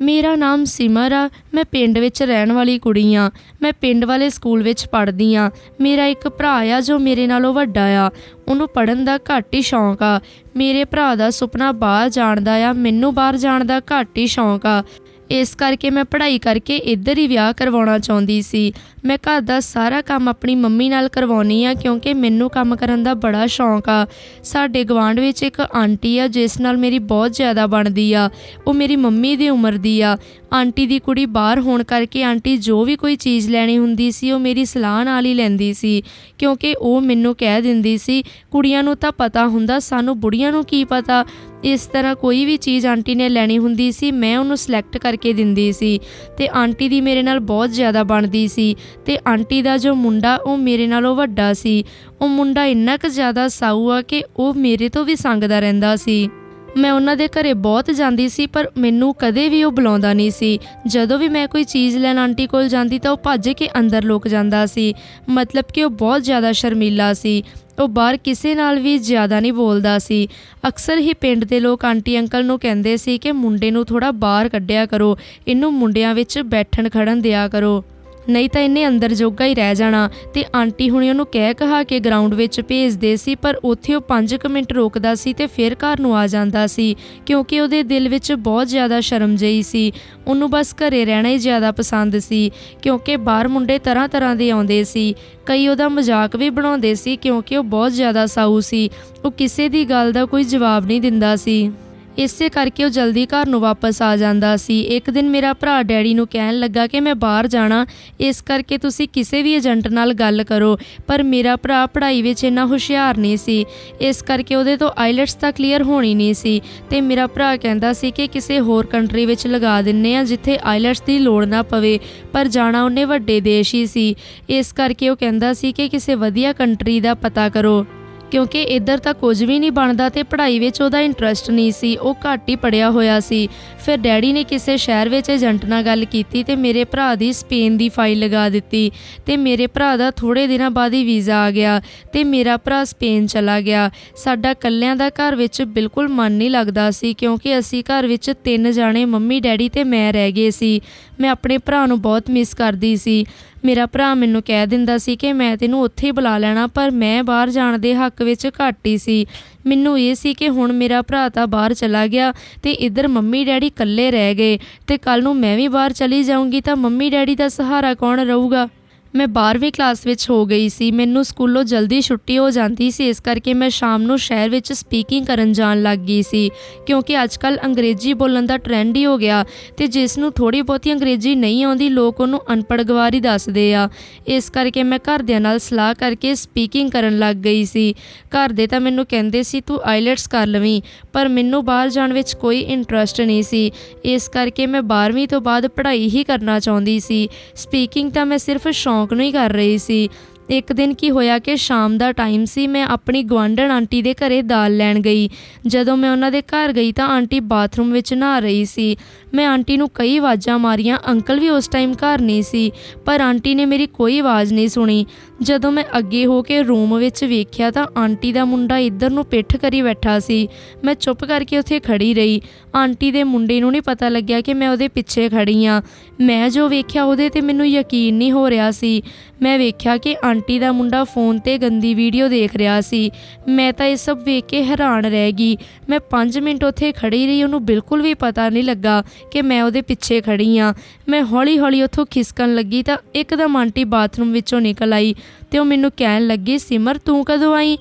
ਮੇਰਾ ਨਾਮ ਸਿਮਰ ਆ, ਮੈਂ ਪਿੰਡ ਵਿੱਚ ਰਹਿਣ ਵਾਲੀ ਕੁੜੀ ਆ। ਮੈਂ ਪਿੰਡ ਵਾਲੇ ਸਕੂਲ ਵਿੱਚ ਪੜ੍ਹਦੀ ਆ। ਮੇਰਾ ਇੱਕ ਭਰਾ ਆ ਜੋ ਮੇਰੇ ਨਾਲੋਂ ਵੱਡਾ ਆ। ਉਹਨੂੰ ਪੜਨ ਦਾ ਘੱਟ ਹੀ ਸ਼ੌਂਕ ਆ। ਮੇਰੇ ਭਰਾ ਦਾ ਸੁਪਨਾ ਬਾਹਰ ਜਾਣ ਦਾ ਆ, ਮੈਨੂੰ ਬਾਹਰ ਜਾਣ ਦਾ ਘੱਟ ਹੀ ਸ਼ੌਂਕ ਆ। ਇਸ ਕਰਕੇ ਮੈਂ ਪੜ੍ਹਾਈ ਕਰਕੇ ਇੱਧਰ ਹੀ ਵਿਆਹ ਕਰਵਾਉਣਾ ਚਾਹੁੰਦੀ ਸੀ। ਮੈਂ ਘਰ ਦਾ ਸਾਰਾ ਕੰਮ ਆਪਣੀ ਮੰਮੀ ਨਾਲ ਕਰਵਾਉਣੀ ਆ ਕਿਉਂਕਿ ਮੈਨੂੰ ਕੰਮ ਕਰਨ ਦਾ ਬੜਾ ਸ਼ੌਂਕ ਆ। ਸਾਡੇ ਗਵਾਂਢ ਵਿੱਚ ਇੱਕ ਆਂਟੀ ਆ, ਜਿਸ ਨਾਲ ਮੇਰੀ ਬਹੁਤ ਜ਼ਿਆਦਾ ਬਣਦੀ ਆ। ਉਹ ਮੇਰੀ ਮੰਮੀ ਦੀ ਉਮਰ ਦੀ ਆ। ਆਂਟੀ ਦੀ ਕੁੜੀ ਬਾਹਰ ਹੋਣ ਕਰਕੇ ਆਂਟੀ ਜੋ ਵੀ ਕੋਈ ਚੀਜ਼ ਲੈਣੀ ਹੁੰਦੀ ਸੀ, ਉਹ ਮੇਰੀ ਸਲਾਹ ਨਾਲ ਹੀ ਲੈਂਦੀ ਸੀ। ਕਿਉਂਕਿ ਉਹ ਮੈਨੂੰ ਕਹਿ ਦਿੰਦੀ ਸੀ, ਕੁੜੀਆਂ ਨੂੰ ਤਾਂ ਪਤਾ ਹੁੰਦਾ, ਸਾਨੂੰ ਬੁੜੀਆਂ ਨੂੰ ਕੀ ਪਤਾ? ਇਸ ਤਰ੍ਹਾਂ ਕੋਈ ਵੀ ਚੀਜ਼ ਆਂਟੀ ਨੇ ਲੈਣੀ ਹੁੰਦੀ ਸੀ, ਮੈਂ ਉਹਨੂੰ ਸਿਲੈਕਟ ਕਰਕੇ ਦਿੰਦੀ ਸੀ ਤੇ ਆਂਟੀ ਦੀ ਮੇਰੇ ਨਾਲ ਬਹੁਤ ਜ਼ਿਆਦਾ ਬਣਦੀ ਸੀ ਤੇ ਆਂਟੀ ਦਾ ਜੋ ਮੁੰਡਾ, ਉਹ ਮੇਰੇ ਨਾਲੋਂ ਵੱਡਾ ਸੀ। ਉਹ ਮੁੰਡਾ ਇੰਨਾ ਕੁ ਜ਼ਿਆਦਾ ਸਾਊ ਆ ਕਿ ਉਹ ਮੇਰੇ ਤੋਂ ਵੀ ਸੰਗਦਾ ਰਹਿੰਦਾ ਸੀ। ਮੈਂ ਉਹਨਾਂ ਦੇ ਘਰੇ ਬਹੁਤ ਜਾਂਦੀ ਸੀ, ਪਰ ਮੈਨੂੰ ਕਦੇ ਵੀ ਉਹ ਬੁਲਾਉਂਦਾ ਨਹੀਂ ਸੀ। ਜਦੋਂ ਵੀ ਮੈਂ ਕੋਈ ਚੀਜ਼ ਲੈਣ ਆਂਟੀ ਕੋਲ ਜਾਂਦੀ ਤਾਂ ਉਹ ਭੱਜ ਕੇ ਅੰਦਰ ਲੁਕ ਜਾਂਦਾ ਸੀ। ਮਤਲਬ ਕਿ ਉਹ ਬਹੁਤ ਜ਼ਿਆਦਾ ਸ਼ਰਮੀਲਾ ਸੀ। ਉਹ ਬਾਹਰ ਕਿਸੇ ਨਾਲ ਵੀ ਜ਼ਿਆਦਾ ਨਹੀਂ ਬੋਲਦਾ ਸੀ। ਅਕਸਰ ਹੀ ਪਿੰਡ ਦੇ ਲੋਕ ਆਂਟੀ ਅੰਕਲ ਨੂੰ ਕਹਿੰਦੇ ਸੀ ਕਿ ਮੁੰਡੇ ਨੂੰ ਥੋੜਾ ਬਾਹਰ ਕੱਢਿਆ ਕਰੋ, ਇਹਨੂੰ ਮੁੰਡਿਆਂ ਵਿੱਚ ਬੈਠਣ ਖੜਨ ਦਿਆ ਕਰੋ। ਨਹੀਂ ਤਾਂ ਇਹਨੇ ਅੰਦਰ ਜੋਗਾ ਹੀ ਰਹਿ ਜਾਣਾ। ਤੇ ਆਂਟੀ ਹੁਣੇ ਉਹਨੂੰ ਕਹਿ ਕਹਾ ਕੇ ਗਰਾਊਂਡ ਵਿੱਚ ਭੇਜਦੇ ਸੀ, ਪਰ ਉੱਥੇ ਉਹ 5 ਮਿੰਟ ਰੋਕਦਾ ਸੀ ਤੇ ਫਿਰ ਘਰ ਨੂੰ ਆ ਜਾਂਦਾ ਸੀ, ਕਿਉਂਕਿ ਉਹਦੇ ਦਿਲ ਵਿੱਚ ਬਹੁਤ ਜ਼ਿਆਦਾ ਸ਼ਰਮ ਜਈ ਸੀ। ਉਹਨੂੰ ਬਸ ਘਰੇ ਰਹਿਣਾ ਹੀ ਜ਼ਿਆਦਾ ਪਸੰਦ ਸੀ, ਕਿਉਂਕਿ ਬਾਹਰ ਮੁੰਡੇ ਤਰ੍ਹਾਂ ਤਰ੍ਹਾਂ ਦੇ ਆਉਂਦੇ ਸੀ। ਕਈ ਉਹਦਾ ਮਜ਼ਾਕ ਵੀ ਬਣਾਉਂਦੇ ਸੀ, ਕਿਉਂਕਿ ਉਹ ਬਹੁਤ ਜ਼ਿਆਦਾ ਸਾਊ ਸੀ। ਉਹ ਕਿਸੇ ਦੀ ਗੱਲ ਦਾ ਕੋਈ ਜਵਾਬ ਨਹੀਂ ਦਿੰਦਾ ਸੀ। ਇਸੇ ਕਰਕੇ ਉਹ ਜਲਦੀ ਘਰ ਨੂੰ ਵਾਪਸ ਆ ਜਾਂਦਾ ਸੀ। ਇੱਕ ਦਿਨ ਮੇਰਾ ਭਰਾ ਡੈਡੀ ਨੂੰ ਕਹਿਣ ਲੱਗਾ ਕਿ ਮੈਂ ਬਾਹਰ ਜਾਣਾ, ਇਸ ਕਰਕੇ ਤੁਸੀਂ ਕਿਸੇ ਵੀ ਏਜੰਟ ਨਾਲ ਗੱਲ ਕਰੋ, ਪਰ ਮੇਰਾ ਭਰਾ ਪੜ੍ਹਾਈ ਵਿੱਚ ਇੰਨਾ ਹੁਸ਼ਿਆਰ ਨਹੀਂ ਸੀ। ਇਸ ਕਰਕੇ ਉਹਦੇ ਤੋਂ ਆਈਲੈਟਸ ਤਾਂ ਕਲੀਅਰ ਹੋਣੀ ਨਹੀਂ ਸੀ ਤੇ ਮੇਰਾ ਭਰਾ ਕਹਿੰਦਾ ਸੀ ਕਿ ਕਿਸੇ ਹੋਰ ਕੰਟਰੀ ਵਿੱਚ ਲਗਾ ਦਿੰਨੇ ਆ ਜਿੱਥੇ ਆਈਲੈਟਸ ਦੀ ਲੋੜ ਨਾ ਪਵੇ, ਪਰ ਜਾਣਾ ਉਹਨੇ ਵੱਡੇ ਦੇਸ਼ ਹੀ ਸੀ। ਇਸ ਕਰਕੇ ਉਹ ਕਹਿੰਦਾ ਸੀ ਕਿ ਕਿਸੇ ਵਧੀਆ ਕੰਟਰੀ ਦਾ ਪਤਾ ਕਰੋ। ਕਿਉਂਕਿ ਇੱਧਰ ਤਾਂ ਕੁਝ ਵੀ ਨਹੀਂ ਬਣਦਾ ਤੇ ਪੜ੍ਹਾਈ ਵਿੱਚ ਉਹਦਾ ਇੰਟਰਸਟ ਨਹੀਂ ਸੀ, ਉਹ ਘੱਟ ਹੀ ਪੜਿਆ ਹੋਇਆ ਸੀ। ਫਿਰ ਡੈਡੀ ਨੇ ਕਿਸੇ ਸ਼ਹਿਰ ਵਿੱਚ ਏਜੰਟ ਨਾਲ ਗੱਲ ਕੀਤੀ ਤੇ ਮੇਰੇ ਭਰਾ ਦੀ ਸਪੇਨ ਦੀ ਫਾਈਲ ਲਗਾ ਦਿੱਤੀ ਤੇ ਮੇਰੇ ਭਰਾ ਦਾ ਥੋੜੇ ਦਿਨਾਂ ਬਾਅਦ ਹੀ ਵੀਜ਼ਾ ਆ ਗਿਆ ਤੇ ਮੇਰਾ ਭਰਾ ਸਪੇਨ ਚਲਾ ਗਿਆ। ਸਾਡਾ ਕੱਲਿਆਂ ਦਾ ਘਰ ਵਿੱਚ ਬਿਲਕੁਲ ਮਨ ਨਹੀਂ ਲੱਗਦਾ ਸੀ ਕਿਉਂਕਿ ਅਸੀਂ ਘਰ ਵਿੱਚ ਤਿੰਨ ਜਾਣੇ ਮੰਮੀ, ਡੈਡੀ ਤੇ ਮੈਂ ਰਹਿ ਗਏ ਸੀ। ਮੈਂ ਆਪਣੇ ਭਰਾ ਨੂੰ ਬਹੁਤ ਮਿਸ ਕਰਦੀ ਸੀ। ਮੇਰਾ ਭਰਾ ਮੈਨੂੰ ਕਹਿ ਦਿੰਦਾ ਸੀ ਕਿ ਮੈਂ ਤੈਨੂੰ ਉੱਥੇ ਹੀ ਬੁਲਾ ਲੈਣਾ, ਪਰ ਮੈਂ ਬਾਹਰ ਜਾਣ ਦੇ ਹੱਕ ਵਿੱਚ ਘੱਟ ਹੀ ਸੀ। ਮੈਨੂੰ ਇਹ ਸੀ ਕਿ ਹੁਣ ਮੇਰਾ ਭਰਾ ਤਾਂ ਬਾਹਰ ਚਲਾ ਗਿਆ ਤੇ ਇੱਧਰ ਮੰਮੀ ਡੈਡੀ ਇਕੱਲੇ ਰਹਿ ਗਏ ਤੇ ਕੱਲ ਨੂੰ ਮੈਂ ਵੀ ਬਾਹਰ ਚਲੀ ਜਾਊਂਗੀ ਤਾਂ ਮੰਮੀ ਡੈਡੀ ਦਾ ਸਹਾਰਾ ਕੌਣ ਰਹੂਗਾ? ਮੈਂ 12ਵੀਂ ਕਲਾਸ ਵਿੱਚ ਹੋ ਗਈ ਸੀ, ਮੈਨੂੰ ਸਕੂਲੋਂ ਜਲਦੀ ਛੁੱਟੀ ਹੋ ਜਾਂਦੀ ਸੀ, ਇਸ ਕਰਕੇ ਮੈਂ ਸ਼ਾਮ ਨੂੰ ਸ਼ਹਿਰ ਵਿੱਚ ਸਪੀਕਿੰਗ ਕਰਨ ਜਾਣ ਲੱਗ ਗਈ ਸੀ, ਕਿਉਂਕਿ ਅੱਜ ਅੱਜਕੱਲ ਅੰਗਰੇਜ਼ੀ ਬੋਲਣ ਦਾ ਟ੍ਰੈਂਡ ਹੀ ਹੋ ਗਿਆ ਤੇ ਜਿਸ ਨੂੰ ਥੋੜੀ ਬਹੁਤੀ ਅੰਗਰੇਜ਼ੀ ਨਹੀਂ ਆਉਂਦੀ, ਲੋਕ ਉਹਨੂੰ ਅਨਪੜ੍ਹ ਗਵਾਰ ਹੀ ਦੱਸਦੇ ਆ। ਇਸ ਕਰਕੇ ਮੈਂ ਘਰਦਿਆਂ ਨਾਲ ਸਲਾਹ ਕਰਕੇ ਸਪੀਕਿੰਗ ਕਰਨ ਲੱਗ ਗਈ ਸੀ। ਘਰ ਦੇ ਤਾਂ ਮੈਨੂੰ ਕਹਿੰਦੇ ਸੀ, ਤੂੰ ਆਈਲੈਟਸ ਕਰ ਲਵੀਂ ਪਰ ਮੈਨੂੰ ਬਾਹਰ ਜਾਣ ਵਿੱਚ ਕੋਈ ਇੰਟਰਸਟ ਨਹੀਂ ਸੀ। ਇਸ ਕਰਕੇ ਮੈਂ 12ਵੀਂ ਤੋਂ ਬਾਅਦ ਪੜ੍ਹਾਈ ਹੀ ਕਰਨਾ ਚਾਹੁੰਦੀ ਸੀ। ਸਪੀਕਿੰਗ ਤਾਂ ਮੈਂ ਸਿਰਫ ਸ਼ੌਂਕ ਨੂੰ ਹੀ ਕਰ ਰਹੀ ਸੀ। ਇੱਕ ਦਿਨ ਕੀ ਹੋਇਆ ਕਿ ਸ਼ਾਮ ਦਾ ਟਾਈਮ ਸੀ, ਮੈਂ ਆਪਣੀ ਗਵਾਂਢਣ ਆਂਟੀ ਦੇ ਘਰੇ ਦਾਲ ਲੈਣ ਗਈ। ਜਦੋਂ ਮੈਂ ਉਹਨਾਂ ਦੇ ਘਰ ਗਈ ਤਾਂ ਆਂਟੀ ਬਾਥਰੂਮ ਵਿੱਚ ਨਹਾ ਰਹੀ ਸੀ। ਮੈਂ ਆਂਟੀ ਨੂੰ ਕਈ ਆਵਾਜ਼ਾਂ ਮਾਰੀਆਂ, ਅੰਕਲ ਵੀ ਉਸ ਟਾਈਮ ਘਰ ਨਹੀਂ ਸੀ, ਪਰ ਆਂਟੀ ਨੇ ਮੇਰੀ ਕੋਈ ਆਵਾਜ਼ ਨਹੀਂ ਸੁਣੀ। ਜਦੋਂ ਮੈਂ ਅੱਗੇ ਹੋ ਕੇ ਰੂਮ ਵਿੱਚ ਵੇਖਿਆ ਤਾਂ ਆਂਟੀ ਦਾ ਮੁੰਡਾ ਇੱਧਰ ਨੂੰ ਪਿੱਠ ਕਰੀ ਬੈਠਾ ਸੀ। ਮੈਂ ਚੁੱਪ ਕਰਕੇ ਉੱਥੇ ਖੜੀ ਰਹੀ। ਆਂਟੀ ਦੇ ਮੁੰਡੇ ਨੂੰ ਨਹੀਂ ਪਤਾ ਲੱਗਿਆ ਕਿ ਮੈਂ ਉਹਦੇ ਪਿੱਛੇ ਖੜੀ ਆ। ਮੈਂ ਜੋ ਵੇਖਿਆ ਉਹਦੇ ਤੇ ਮੈਨੂੰ ਯਕੀਨ ਨਹੀਂ ਹੋ ਰਿਹਾ ਸੀ। ਮੈਂ ਵੇਖਿਆ ਕਿ ਆਂਟੀ ਦਾ ਮੁੰਡਾ ਫੋਨ ਤੇ ਗੰਦੀ ਵੀਡੀਓ ਦੇਖ ਰਿਹਾ ਸੀ। ਮੈਂ ਤਾਂ ਇਹ ਸਭ ਵੇਖ ਕੇ ਹੈਰਾਨ ਰਹਿ ਗਈ। ਮੈਂ 5 ਮਿੰਟ ਉੱਥੇ ਖੜੀ ਰਹੀ, ਉਹਨੂੰ ਬਿਲਕੁਲ ਵੀ ਪਤਾ ਨਹੀਂ ਲੱਗਾ ਕਿ ਮੈਂ ਉਹਦੇ ਪਿੱਛੇ ਖੜੀ ਆ। ਮੈਂ ਹੌਲੀ-ਹੌਲੀ ਉੱਥੋਂ ਖਿਸਕਣ ਲੱਗੀ ਤਾਂ ਇੱਕਦਮ ਆਂਟੀ ਬਾਥਰੂਮ ਵਿੱਚੋਂ ਨਿਕਲ ਆਈ। ਤੇ ਉਹ ਮੈਨੂੰ ਕਹਿਣ ਲੱਗੀ ਸਿਮਰ ਤੂੰ ਕਦੋਂ ਆਈ?